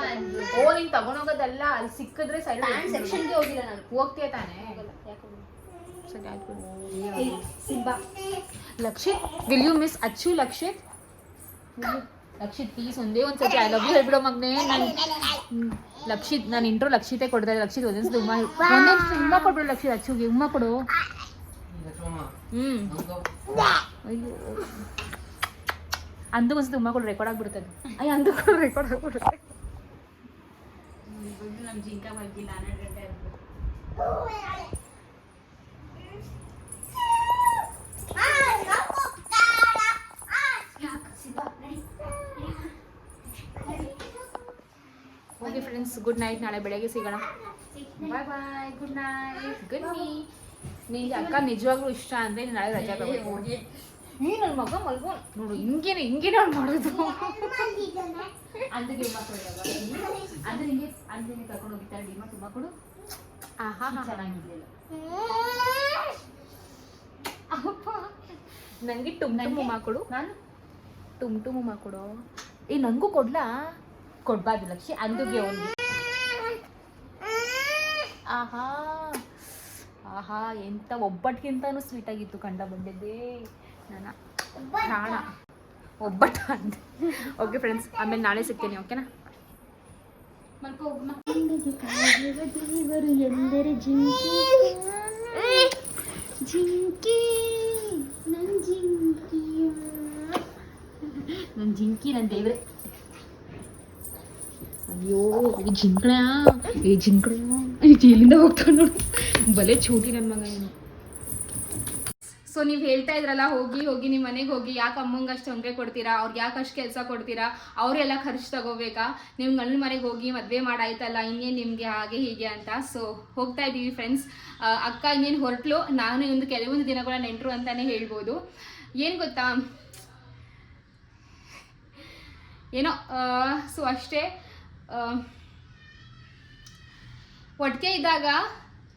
ಓ ನಿಂಗೆ ತಗೊಂಡೋಗೋದಲ್ಲ. ಅಲ್ಲಿ ಸಿಕ್ಕಿದ್ರೆ ಸೈಡ್ ಪ್ಯಾಂಟ್ ಸೆಕ್ಷನ್ಗೆ ಹೋಗಿಲ್ಲ ನಾನು. ಹೋಗ್ತೀಯ ತಾನೇ? ಸರಿ ಆಯ್ತು Simba. Lakshith will you miss Achchu Lakshith? Lakshith please ಒಂದೇ ಒಂದ್ಸತಿ ಐ ಲವ್ ಯು ಹೇಳ್ಬಿಡೋ ಮಗ್ನೆ. ನಾನು ಲಕ್ಷಿತ್ ನಾನು ಇಂಟ್ರೋ ಲಕ್ಷಿತೆ ಕೊಡ್ತಾ ಇದ್ದೆ ಲಕ್ಷಿತ್ ಒಂದೊಂದು ಉಮ್ಮ ಒಂದೊಂದು ಉಮ್ಮ ಕೊಡ್ಬಿಡು ಲಕ್ಷಿತ್ ಅಚ್ಚುಗೆ. ಉಮ್ಮ ಕೊಡು. ಅಯ್ಯೋ. ಅಂದು ಒಂದ್ಸತಿ ಉಮ್ಮ ಕೊಡು ರೆಕಾರ್ಡ್ ಆಗ್ಬಿಡ್ತದೆ ಅಯ್ಯ ಅಂದು ಕೊಡು ರೆಕಾರ್ಡ್ ಆಗ್ಬಿಡುತ್ತೆ. ಓಕೆ ಫ್ರೆಂಡ್ಸ್ ಗುಡ್ ನೈಟ್ ನಾಳೆ ಬೆಳಗ್ಗೆ ಸಿಗೋಣ. Bye bye good night good me ನಿಂಗೆ ಅಕ್ಕ ನಿಜವಾಗ್ಲೂ ಇಷ್ಟ ಅಂದ್ರೆ ನೀನು ನಾಳೆ ರಜಾ ತಗೋಬೇಕು ನೀ ನನ್ನ ಮಗ ಮಲ್ಗೋ ನೋಡು ಹಿಂಗೇನೆ ಹಿಂಗೇನೆ ಅವ್ನು ಮಾಡೋದು. ಅಂದಿಗೆ ಉಮ್ಮ ಕೊಡಲ್ಲ ಅಂದ್ರೆ ಅಂದಿಗೆ ಕರ್ಕೊಂಡು ಹೋಗಿದ್ದಾರೆ ಡಿಮಾ ತುಂಬ ಕೊಡು. ಆಹಾ ಚೆನ್ನಾಗಿರ್ಲಿಲ್ಲ. ನನಗೆ ಟುಮ್ ಟುಮ್ ಕೊಡು. ನಾನು? ಟುಮ್ ಟುಮ್ ಕೊಡು. ಏ ನನಗೂ ಕೊಡ್ಲಾ? ಕೊಡ್ಬಾರ್ದು ಲಕ್ಷಿ ಅಂದುಗೆ ಒಂದು. ಆಹಾ. ಆಹಾ ಎಂತ ಒಬ್ಬಟ್ಟಿಗಿಂತನೂ ಸ್ವೀಟ್ ಆಗಿತ್ತು ಕಂಡ ಬಂದಿದ್ದೇ ನನ್ನ ಪ್ರಾಣ ಒಬ್ಬಟ್ಟು. ಅಂತ ಓಕೆ ಫ್ರೆಂಡ್ಸ್ ಆಮೇಲೆ ನಾಳೆ ಸಿಗ್ತೀನಿ ಓಕೆನಾ ಎಂದರೆ ಜಿಂಕಿ. ಜಿಂಕಿ ನನ್ನ ಜಿಂಕಿ ನನ್ನ ದೇವ್ರೆ. ಅಯ್ಯೋ, ಈ ಜಿಂಕಣ ಈ ಜಿಂಕಣ. ಎಲ್ಲಿಂದ ಹೋಗ್ತಾನೆ ನೋಡು. ಬಲೆ ಚೂಟಿ ನನ್ನ ಮಗ ಏನು. ಸೊ ನೀವು ಹೇಳ್ತಾ ಇದ್ರಲ್ಲ, ಹೋಗಿ ಹೋಗಿ ನಿಮ್ಮ ಮನೆಗೆ ಹೋಗಿ ಯಾಕೆ ಅಮ್ಮಂಗೆ ಅಷ್ಟು ತೊಂದರೆ ಕೊಡ್ತೀರಾ? ಅವ್ರಿಗೆ ಯಾಕೆ ಅಷ್ಟು ಕೆಲಸ ಕೊಡ್ತೀರಾ? ಅವರೆಲ್ಲ ಖರ್ಚು ತಗೋಬೇಕಾ? ನೀವು ಗಂಡನ ಮನೆಗೆ ಹೋಗಿ ಮದುವೆ ಮಾಡಾಯ್ತಲ್ಲ, ಇನ್ನೇನು ನಿಮಗೆ ಹಾಗೆ ಹೀಗೆ ಅಂತ. ಸೊ ಹೋಗ್ತಾ ಇದ್ದೀವಿ ಫ್ರೆಂಡ್ಸ್ ಅಕ್ಕ ಇನ್ನೇನು ಹೊರಟ್ಲು, ನಾನು ಒಂದು ಕೆಲವೊಂದು ದಿನಗಳ ನೆಂಟರು ಅಂತಾನೆ ಹೇಳ್ಬೋದು. ಏನು ಗೊತ್ತಾ? ಏನೋ ಸೊ ಅಷ್ಟೇ. ಒಟ್ಟಿಗೆ ಇದ್ದಾಗ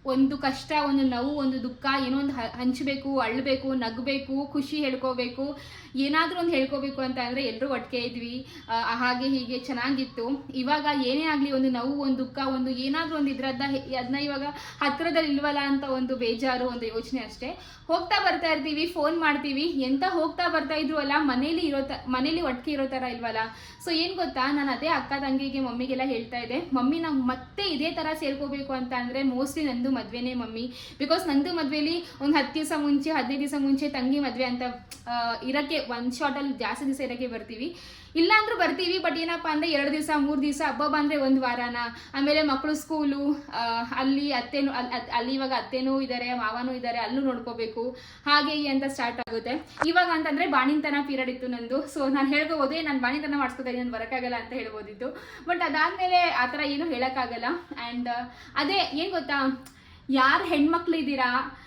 ಒಂದು ಕಷ್ಟ, ಒಂದು ನೋವು, ಒಂದು ದುಃಖ, ಏನೋ ಒಂದು ಹಂಚಬೇಕು, ಅಳಬೇಕು, ನಗಬೇಕು, ಖುಷಿ ಹೇಳ್ಕೋಬೇಕು. ಏನಾದರೂ ಒಂದು ಹೇಳ್ಕೋಬೇಕು ಅಂತ ಅಂದರೆ ಎಲ್ಲರೂ ಒಟ್ಟಿಗೆ ಇದ್ವಿ. ಹಾಗೆ ಹೀಗೆ ಚೆನ್ನಾಗಿತ್ತು. ಇವಾಗ ಏನೇ ಆಗಲಿ ಒಂದು ನೋವು, ಒಂದು ದುಃಖ, ಒಂದು ಏನಾದರೂ ಒಂದು ಇದ್ರದ್ದ ಅದನ್ನ ಇವಾಗ ಹತ್ತಿರದಲ್ಲಿ ಇಲ್ವಲ್ಲ ಅಂತ ಒಂದು ಬೇಜಾರು, ಒಂದು ಯೋಚನೆ ಅಷ್ಟೇ. ಹೋಗ್ತಾ ಬರ್ತಾ ಇರ್ತೀವಿ, ಫೋನ್ ಮಾಡ್ತೀವಿ. ಎಂತ ಹೋಗ್ತಾ ಬರ್ತಾ ಇದ್ರು ಅಲ್ಲ, ಮನೇಲಿ ಇರೋ ತ, ಮನೇಲಿ ಒಟ್ಟಿಗೆ ಇರೋ ಥರ ಇಲ್ವಲ್ಲ? ಸೊ ಏನು ಗೊತ್ತಾ? ನಾನು ಅದೇ ಅಕ್ಕ ತಂಗಿಗೆ, ಮಮ್ಮಿಗೆಲ್ಲ ಹೇಳ್ತಾ ಇದ್ದೆ. ಮಮ್ಮಿ ನಾವು ಮತ್ತೆ ಇದೇ ಥರ ಸೇರ್ಕೋಬೇಕು ಅಂತ ಅಂದರೆ ಮೋಸ್ಟ್ಲಿ ನಂದು ಮದುವೆನೇ ಮಮ್ಮಿ. ಬಿಕಾಸ್ ನಂದು ಮದುವೆಲಿ ಒಂದು ಹತ್ತು ದಿವಸ ಮುಂಚೆ, ಹದಿನೈದು ದಿವಸ ಮುಂಚೆ ತಂಗಿ ಮದುವೆ ಅಂತ ಇರೋಕ್ಕೆ ಒಂದು ಶಾರ್ಟಲ್ಲಿ ಜಾಸ್ತಿ ದಿವಸ ಇರೋಕ್ಕೆ ಬರ್ತೀವಿ. ಇಲ್ಲ ಅಂದ್ರೂ ಬರ್ತೀವಿ ಬಟ್ ಏನಪ್ಪ ಅಂದರೆ ಎರಡು ದಿವಸ, ಮೂರು ದಿವಸ, ಹಬ್ಬ ಬಂದರೆ ಒಂದು ವಾರನ. ಆಮೇಲೆ ಮಕ್ಕಳು ಸ್ಕೂಲು ಅಲ್ಲಿ ಅತ್ತೆನೂ, ಅಲ್- ಅಲ್ಲಿ ಇವಾಗ ಅತ್ತೆನೂ ಇದ್ದಾರೆ ಮಾವನೂ ಇದ್ದಾರೆ ಅಲ್ಲೂ ನೋಡ್ಕೋಬೇಕು. ಹಾಗೆ ಅಂತ ಸ್ಟಾರ್ಟ್ ಆಗುತ್ತೆ. ಇವಾಗ ಅಂತಂದರೆ ಬಾಣಿಂತನ ಪೀರಿಯಡ್ ಇತ್ತು ನಂದು. ಸೊ ನಾನು ಹೇಳ್ಕೋಬೋದೇ ನಾನು ಬಾಣಿತನ ಮಾಡಿಸ್ಕೊತಾ ನಾನು ಬರೋಕ್ಕಾಗಲ್ಲ ಅಂತ ಹೇಳ್ಬೋದಿತ್ತು. ಬಟ್ ಅದಾದಮೇಲೆ ಆ ಥರ ಏನೂ ಹೇಳೋಕ್ಕಾಗಲ್ಲ. ಆ್ಯಂಡ್ ಅದೇ, ಏನು ಗೊತ್ತಾ? ಯಾರು ಹೆಣ್ಮಕ್ಳು ಇದ್ದೀರಾ?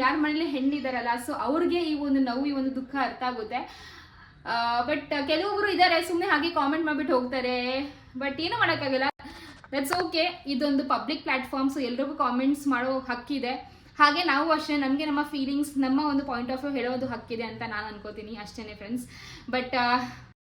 ಯಾರ ಮನೇಲಿ ಹೆಣ್ಣಿದಾರಲ್ಲ ಸೊ ಅವ್ರಿಗೆ ಈ ಒಂದು ನೋವು, ಈ ಒಂದು ದುಃಖ ಅರ್ಥ ಆಗುತ್ತೆ. ಬಟ್ ಕೆಲವೊಬ್ರು ಇದ್ದಾರೆ ಸುಮ್ಮನೆ ಹಾಗೆ ಕಾಮೆಂಟ್ ಮಾಡಿಬಿಟ್ಟು ಹೋಗ್ತಾರೆ. ಬಟ್ ಏನೂ ಮಾಡೋಕ್ಕಾಗಲ್ಲ. ದಟ್ಸ್ ಓಕೆ ಇದೊಂದು ಪಬ್ಲಿಕ್ ಪ್ಲಾಟ್ಫಾರ್ಮ್ ಸೊ ಎಲ್ರಿಗೂ ಕಾಮೆಂಟ್ಸ್ ಮಾಡೋ ಹಕ್ಕಿದೆ ಹಾಗೆ ನಾವು ಅಷ್ಟೇ, ನಮಗೆ ನಮ್ಮ ಫೀಲಿಂಗ್ಸ್ ನಮ್ಮ ಒಂದು ಪಾಯಿಂಟ್ ಆಫ್ ವ್ಯೂ ಹೇಳೋದು ಹಕ್ಕಿದೆ ಅಂತ ನಾನು ಅನ್ಕೋತೀನಿ ಅಷ್ಟೇ ಫ್ರೆಂಡ್ಸ್ ಬಟ್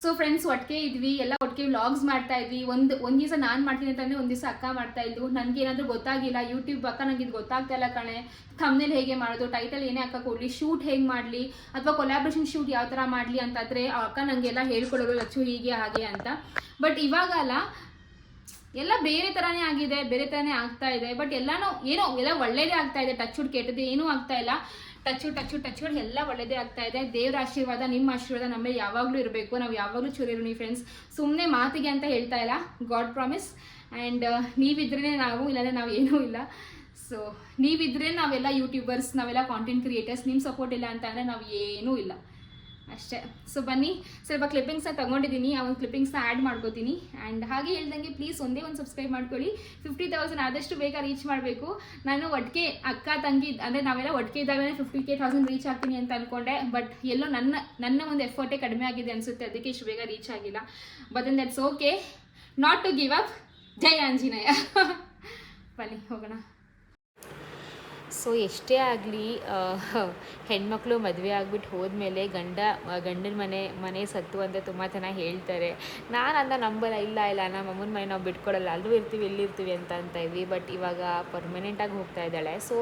ಸೊ ಫ್ರೆಂಡ್ಸ್ ಒಟ್ಟಿಗೆ ಇದ್ವಿ, ಎಲ್ಲ ಒಟ್ಟಿಗೆ ವ್ಲಾಗ್ಸ್ ಮಾಡ್ತಾ ಇದ್ವಿ. ಒಂದು ಒಂದು ದಿವಸ ನಾನು ಮಾಡ್ತೀನಿ ಅಂತಂದರೆ ಒಂದು ದಿವಸ ಅಕ್ಕ ಮಾಡ್ತಾ ಇದ್ದು ನನಗೆ ಏನಾದರೂ ಗೊತ್ತಾಗಿಲ್ಲ ಯೂಟ್ಯೂಬ್ ಅಕ್ಕ ನನಗೆ ಇದು ಗೊತ್ತಾಗ್ತಾ ಇಲ್ಲ ಕಣೆ. ಥಮ್ನೇಲ್ ಹೇಗೆ ಮಾಡೋದು ಟೈಟಲ್ ಏನೇ ಅಕ್ಕ ಕೊಡಲಿ ಶೂಟ್ ಹೇಗೆ ಮಾಡಲಿ, ಅಥವಾ ಕೊಲಾಬ್ರೇಷನ್ ಶೂಟ್ ಯಾವ ಥರ ಮಾಡಲಿ ಆ ಅಕ್ಕ ನನಗೆಲ್ಲ ಹೇಳ್ಕೊಡೋದು ಲಚ್ಚು ಹೀಗೆ, ಹಾಗೆ ಅಂತ. ಬಟ್ ಇವಾಗ ಅಲ್ಲ, ಎಲ್ಲ ಬೇರೆ ಥರನೇ ಆಗಿದೆ, ಬೇರೆ ಥರನೇ ಆಗ್ತಾ ಇದೆ. ಬಟ್ ಎಲ್ಲಾನು ಏನೋ, ಎಲ್ಲ ಒಳ್ಳೇದೇ ಆಗ್ತಾ ಇದೆ. ಟಚ್ ಹುಡ್ ಕೆಟ್ಟದ್ದು ಏನೂ ಆಗ್ತಾ ಇಲ್ಲ. ಟಚ್ ಟಚ್ ಟಚ್ ಎಲ್ಲ ಒಳ್ಳೇದೇ ಆಗ್ತಾ ಇದೆ. ದೇವರ ಆಶೀರ್ವಾದ, ನಿಮ್ಮ ಆಶೀರ್ವಾದ ನಮ್ಮ ಮೇಲೆ ಯಾವಾಗಲೂ ಇರಬೇಕು. ನಾವು ಯಾವಾಗಲೂ ಚೂರಿರು ಫ್ರೆಂಡ್ಸ್ ಸುಮ್ಮನೆ ಮಾತಿಗೆ ಅಂತ ಹೇಳ್ತಾ ಇಲ್ಲ. ಗಾಡ್ ಪ್ರಾಮಿಸ್ ಆ್ಯಂಡ್ ನೀವಿದ್ರೇ ನಾವು, ಇಲ್ಲಾಂದರೆ ನಾವು ಏನೂ ಇಲ್ಲ. ಸೊ ನೀವಿದ್ರೆ ನಾವೆಲ್ಲ ಯೂಟ್ಯೂಬರ್ಸ್ ನಾವೆಲ್ಲ ಕಾಂಟೆಂಟ್ ಕ್ರಿಯೇಟರ್ಸ್ ನಿಮ್ಮ ಸಪೋರ್ಟ್ ಇಲ್ಲ ಅಂತ ಅಂದರೆ ನಾವು ಏನೂ ಇಲ್ಲ. ಅಷ್ಟೇ. ಸೊ ಬನ್ನಿ. ಸ್ವಲ್ಪ ಕ್ಲಿಪ್ಪಿಂಗ್ಸ್ನ ತೊಗೊಂಡಿದ್ದೀನಿ ಆ ಒಂದು ಕ್ಲಿಪ್ಪಿಂಗ್ಸ್ನ ಆ್ಯಡ್ ಮಾಡ್ಕೋತೀನಿ. ಆ್ಯಂಡ್ ಹಾಗೆ ಹೇಳ್ದಂಗೆ ಪ್ಲೀಸ್ ಒಂದೇ ಒಂದು ಸಬ್ಸ್ಕ್ರೈಬ್ ಮಾಡ್ಕೊಳ್ಳಿ. ಫಿಫ್ಟಿ ತೌಸಂಡ್ ಆದಷ್ಟು ಬೇಗ ರೀಚ್ ಮಾಡಬೇಕು. ನಾನು ಒಟ್ಟಿಗೆ ಅಕ್ಕ, ತಂಗಿ, ಅಂದರೆ ನಾವೆಲ್ಲ ಒಟ್ಟಿಗೆ ಇದ್ದಾಗಲೇ ಫಿಫ್ಟಿ ಕೆ ತೌಸಂಡ್ ರೀಚ್ ಆಗ್ತೀನಿ ಅಂತ ಅಂದ್ಕೊಂಡೆ ಬಟ್ ಎಲ್ಲೋ ನನ್ನ ನನ್ನ ಒಂದು ಎಫರ್ಟೇ ಕಡಿಮೆ ಆಗಿದೆ ಅನಿಸುತ್ತೆ. ಅದಕ್ಕೆ ಇಷ್ಟು ಬೇಗ ರೀಚ್ ಆಗಿಲ್ಲ. But that's okay not to give up ಜೈ ಆಂಜನೇಯ. [LAUGHS] ಬನ್ನಿ, ಹೋಗೋಣ. ಸೊ ಎಷ್ಟೇ ಆಗಲಿ [LAUGHS] ಹೆಣ್ಮಕ್ಳು ಮದುವೆ ಆಗ್ಬಿಟ್ಟು ಹೋದ್ಮೇಲೆ ಗಂಡ ಗಂಡನ ಮನೆ ಮನೆ ಸತ್ತು ಅಂತ ತುಂಬ ಜನ ಹೇಳ್ತಾರೆ. ನಾನು ಅಂತ ನಂಬಲ್ಲ, ಇಲ್ಲ ಇಲ್ಲ ನಮ್ಮ ಅಮ್ಮನ ಮನೆ ನಾವು ಬಿಟ್ಕೊಡಲ್ಲ, ಅಲ್ಲೂ ಇರ್ತೀವಿ ಇಲ್ಲಿರ್ತೀವಿ ಅಂತ ಅಂತ ಇದ್ವಿ. ಬಟ್ ಇವಾಗ ಪರ್ಮನೆಂಟಾಗಿ ಹೋಗ್ತಾ ಇದ್ದಾಳೆ. ಸೊ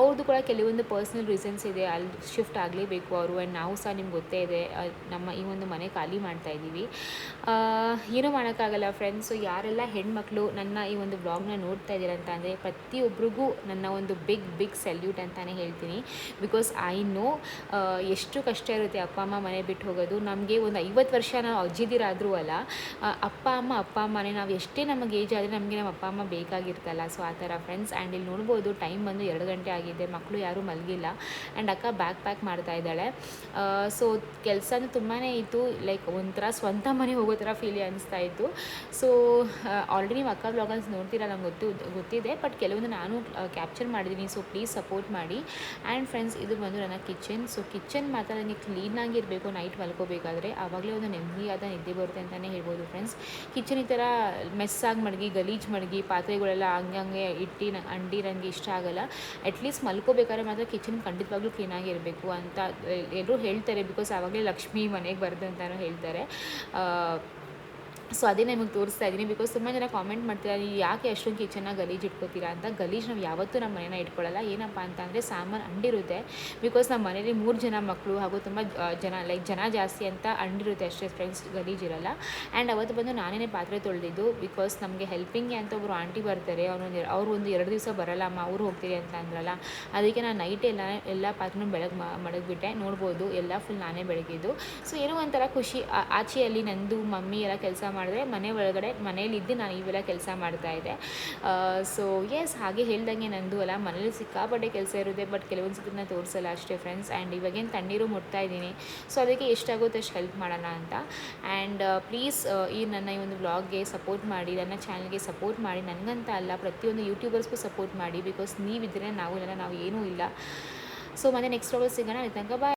ಅವ್ರದ್ದು ಕೂಡ ಕೆಲವೊಂದು ಪರ್ಸ್ನಲ್ ರೀಸನ್ಸ್ ಇದೆ. ಅಲ್ಲಿ ಶಿಫ್ಟ್ ಆಗಲೇಬೇಕು ಅವರು ಆ್ಯಂಡ್ ನಾವು ಸಹ ನಿಮ್ಗೆ ಗೊತ್ತೇ ಇದೆ. ನಮ್ಮ ಈ ಒಂದು ಮನೆ ಖಾಲಿ ಮಾಡ್ತಾ ಇದ್ದೀವಿ. ಏನೂ ಮಾಡೋಕ್ಕಾಗಲ್ಲ ಫ್ರೆಂಡ್ಸು ಯಾರೆಲ್ಲ ಹೆಣ್ಮಕ್ಳು ನನ್ನ ಈ ಒಂದು ಬ್ಲಾಗ್ನ ನೋಡ್ತಾ ಇದ್ದೀರಂತ ಅಂದರೆ ಪ್ರತಿಯೊಬ್ಬರಿಗೂ ನನ್ನ ಒಂದು ಬಿಗ್ ಬಿಗ್ ಸೆಲ್ಯೂಟ್ ಅಂತಲೇ ಹೇಳ್ತೀನಿ. ಬಿಕಾಸ್ ಐ ನೋ ಎಷ್ಟು ಕಷ್ಟ ಇರುತ್ತೆ ಅಪ್ಪ, ಅಮ್ಮ ಮನೆ ಬಿಟ್ಟು ಹೋಗೋದು. ನಮಗೆ ಒಂದು ಐವತ್ತು ವರ್ಷ ನಾವು ಅಜ್ಜಿದಿರಾದರೂ ಅಲ್ಲ ಅಪ್ಪ, ಅಮ್ಮ, ಅಪ್ಪ, ಅಮ್ಮನೇ ನಾವು ಎಷ್ಟೇ ನಮಗೆ ಏಜ್ ಆದರೆ ನಮಗೆ ನಮ್ಮ ಅಪ್ಪ, ಅಮ್ಮ ಬೇಕಾಗಿರ್ತಲ್ಲ. ಸೊ ಆ ಥರ ಫ್ರೆಂಡ್ಸ್ ಆ್ಯಂಡ್ ಇಲ್ಲಿ ನೋಡ್ಬೋದು ಟೈಮ್ ಬಂದು ಎರಡು ಗಂಟೆ ಆಗಿದೆ. ಮಕ್ಕಳು ಯಾರೂ ಮಲಗಿಲ್ಲ. ಆ್ಯಂಡ್ ಅಕ್ಕ ಬ್ಯಾಕ್ ಪ್ಯಾಕ್ ಮಾಡ್ತಾ ಇದ್ದಾಳೆ. ಸೊ ಕೆಲಸನೂ ತುಂಬಾ ಇತ್ತು. ಲೈಕ್ ಒಂಥರ ಸ್ವಂತ ಮನೆ ಹೋಗೋ ಥರ ಫೀಲ್ ಅನಿಸ್ತಾ ಇತ್ತು. ಸೊ ಆಲ್ರೆಡಿ ನೀವು ಅಕ್ಕ ಬ್ಲಾಗನ್ಸ್ ನೋಡ್ತೀರಾ ನಂಗೆ ಗೊತ್ತು, ಗೊತ್ತಿದೆ. ಬಟ್ ಕೆಲವೊಂದು ನಾನು ಕ್ಯಾಪ್ಚರ್ ಮಾಡಿದ್ದೀನಿ ಸೊ ಸಪೋರ್ಟ್ ಮಾಡಿ. ಆ್ಯಂಡ್ ಫ್ರೆಂಡ್ಸ್ ಇದು ಬಂದು ನನ್ನ ಕಿಚನ್ ಸೊ ಕಿಚನ್ ಮಾತ್ರ ನನಗೆ ಕ್ಲೀನಾಗಿರಬೇಕು ನೈಟ್ ಮಲ್ಕೋಬೇಕಾದ್ರೆ. ಆವಾಗಲೇ ಒಂದು ನೆಮ್ಮದಿಯಾದ ನಿದ್ದೆ ಬರುತ್ತೆ ಅಂತಲೇ ಹೇಳ್ಬೋದು ಫ್ರೆಂಡ್ಸ್ ಕಿಚನ್ ಈ ಥರ ಮೆಸ್ಸಾಗಿ ಮಡಗಿ, ಗಲೀಜು ಮಡಗಿ, ಪಾತ್ರೆಗಳೆಲ್ಲ ಹಂಗೆ ಹಂಗೆ ಇಟ್ಟು ಅಂಡಿ ನನಗೆ ಇಷ್ಟ ಆಗೋಲ್ಲ. ಅಟ್ಲೀಸ್ಟ್ ಮಲ್ಕೋಬೇಕಾದ್ರೆ ಮಾತ್ರ ಕಿಚನ್ ಖಂಡಿತವಾಗ್ಲೂ ಕ್ಲೀನಾಗಿರಬೇಕು ಅಂತ ಎಲ್ಲರೂ ಹೇಳ್ತಾರೆ. ಬಿಕಾಸ್ ಆವಾಗಲೇ ಲಕ್ಷ್ಮಿ ಮನೆಗೆ ಬರೋದು ಅಂತಲೂ ಹೇಳ್ತಾರೆ ಸೊ ಅದೇ ನಿಮಗೆ ತೋರಿಸ್ತಾ ಇದ್ದೀನಿ ಬಿಕಾಸ್ ತುಂಬ ಜನ ಕಾಮೆಂಟ್ ಮಾಡ್ತೀರಾ ನೀವು ಯಾಕೆ ಅಷ್ಟೊಂದು ಕಿಚನ್ನ ಗಲೀಜು ಇಟ್ಕೋತೀರಾ ಅಂತ? ಗಲೀಜು ನಾವು ಯಾವತ್ತೂ ನಮ್ಮ ಮನೇನ ಇಟ್ಕೊಳ್ಳಲ್ಲ ಏನಪ್ಪ ಅಂತ ಅಂದರೆ ಸಾಮಾನು ಅಂಡಿರುತ್ತೆ. ಬಿಕಾಸ್ ನಮ್ಮ ಮನೇಲಿ ಮೂರು ಜನ ಮಕ್ಕಳು ಹಾಗೂ ತುಂಬ ಜನ ಲೈಕ್ ಜನ ಜಾಸ್ತಿ ಅಂತ ಅಂಡಿರುತ್ತೆ ಅಷ್ಟೇ ಫ್ರೆಂಡ್ಸ್ ಗಲೀಜಿರಲ್ಲ ಆ್ಯಂಡ್ ಅವತ್ತು ಬಂದು ನಾನೇ ಪಾತ್ರೆ ತೊಳೆದಿದ್ದು ಬಿಕಾಸ್ ನಮಗೆ ಹೆಲ್ಪಿಂಗ್ಗೆ ಅಂತ ಒಬ್ಬರು ಆಂಟಿ ಬರ್ತಾರೆ. ಅವ್ರೊಂದು ಅವ್ರು ಒಂದು ಎರಡು ದಿವಸ ಬರಲ್ಲ, ಅಮ್ಮ, ಅವ್ರು ಹೋಗ್ತೀರಿ ಅಂತ ಅಂದ್ರಲ್ಲ. ಅದಕ್ಕೆ ನಾನು ನೈಟ್ ಎಲ್ಲ ಎಲ್ಲ ಪಾತ್ರೆನೂ ಬೆಳಗ್ಗೆ ಮಡಗಿಬಿಟ್ಟೆ. ನೋಡ್ಬೋದು, ಎಲ್ಲ ಫುಲ್ ನಾನೇ ಬೆಳಗಿದ್ದು. ಸೊ ಏನೋ ಒಂಥರ ಖುಷಿ ಆಚೆಯಲ್ಲಿ ನಂದು, ಮಮ್ಮಿ ಎಲ್ಲ ಕೆಲಸ ಮಾಡಿದ್ರೆ ಮನೆ ಒಳಗಡೆ ಮನೇಲಿದ್ದು ನಾನು ಇವೆಲ್ಲ ಕೆಲಸ ಮಾಡ್ತಾ ಇದ್ದೆ. ಸೊ ಎಸ್ ಹಾಗೆ ಹೇಳ್ದಂಗೆ ನಂದು ಅಲ್ಲ, ಮನೇಲಿ ಸಿಕ್ಕಾಪಟ್ಟೆ ಕೆಲಸ ಇರುತ್ತೆ ಬಟ್ ಕೆಲವೊಂದು ಸತಿ ನಾನು ತೋರಿಸಲ್ಲ ಅಷ್ಟೇ ಫ್ರೆಂಡ್ಸ್ ಆ್ಯಂಡ್ ಇವಾಗೇನು ತಣ್ಣೀರು ಮುಟ್ತಾ ಇದ್ದೀನಿ. ಸೊ ಅದಕ್ಕೆ ಎಷ್ಟಾಗುತ್ತೆ ಅಷ್ಟು ಹೆಲ್ಪ್ ಮಾಡೋಣ ಅಂತ. ಆ್ಯಂಡ್ ಪ್ಲೀಸ್ ಈ ನನ್ನ ಈ ಒಂದು ವ್ಲಾಗ್ಗೆ ಸಪೋರ್ಟ್ ಮಾಡಿ, ನನ್ನ ಚಾನಲ್ಗೆ ಸಪೋರ್ಟ್ ಮಾಡಿ. ನನಗಂತ ಅಲ್ಲ, ಪ್ರತಿಯೊಂದು ಯೂಟ್ಯೂಬರ್ಸ್ಗೂ ಸಪೋರ್ಟ್ ಮಾಡಿ ಬಿಕಾಸ್ ನೀವಿದ್ದರೆ ನಾವು ಇಲ್ಲ ನಾವು ಏನೂ ಇಲ್ಲ. ಸೊ ಮತ್ತೆ ನೆಕ್ಸ್ಟ್ ಅವರ್ ಸಿಗೋಣ. ತನಕ ಬಾಯ್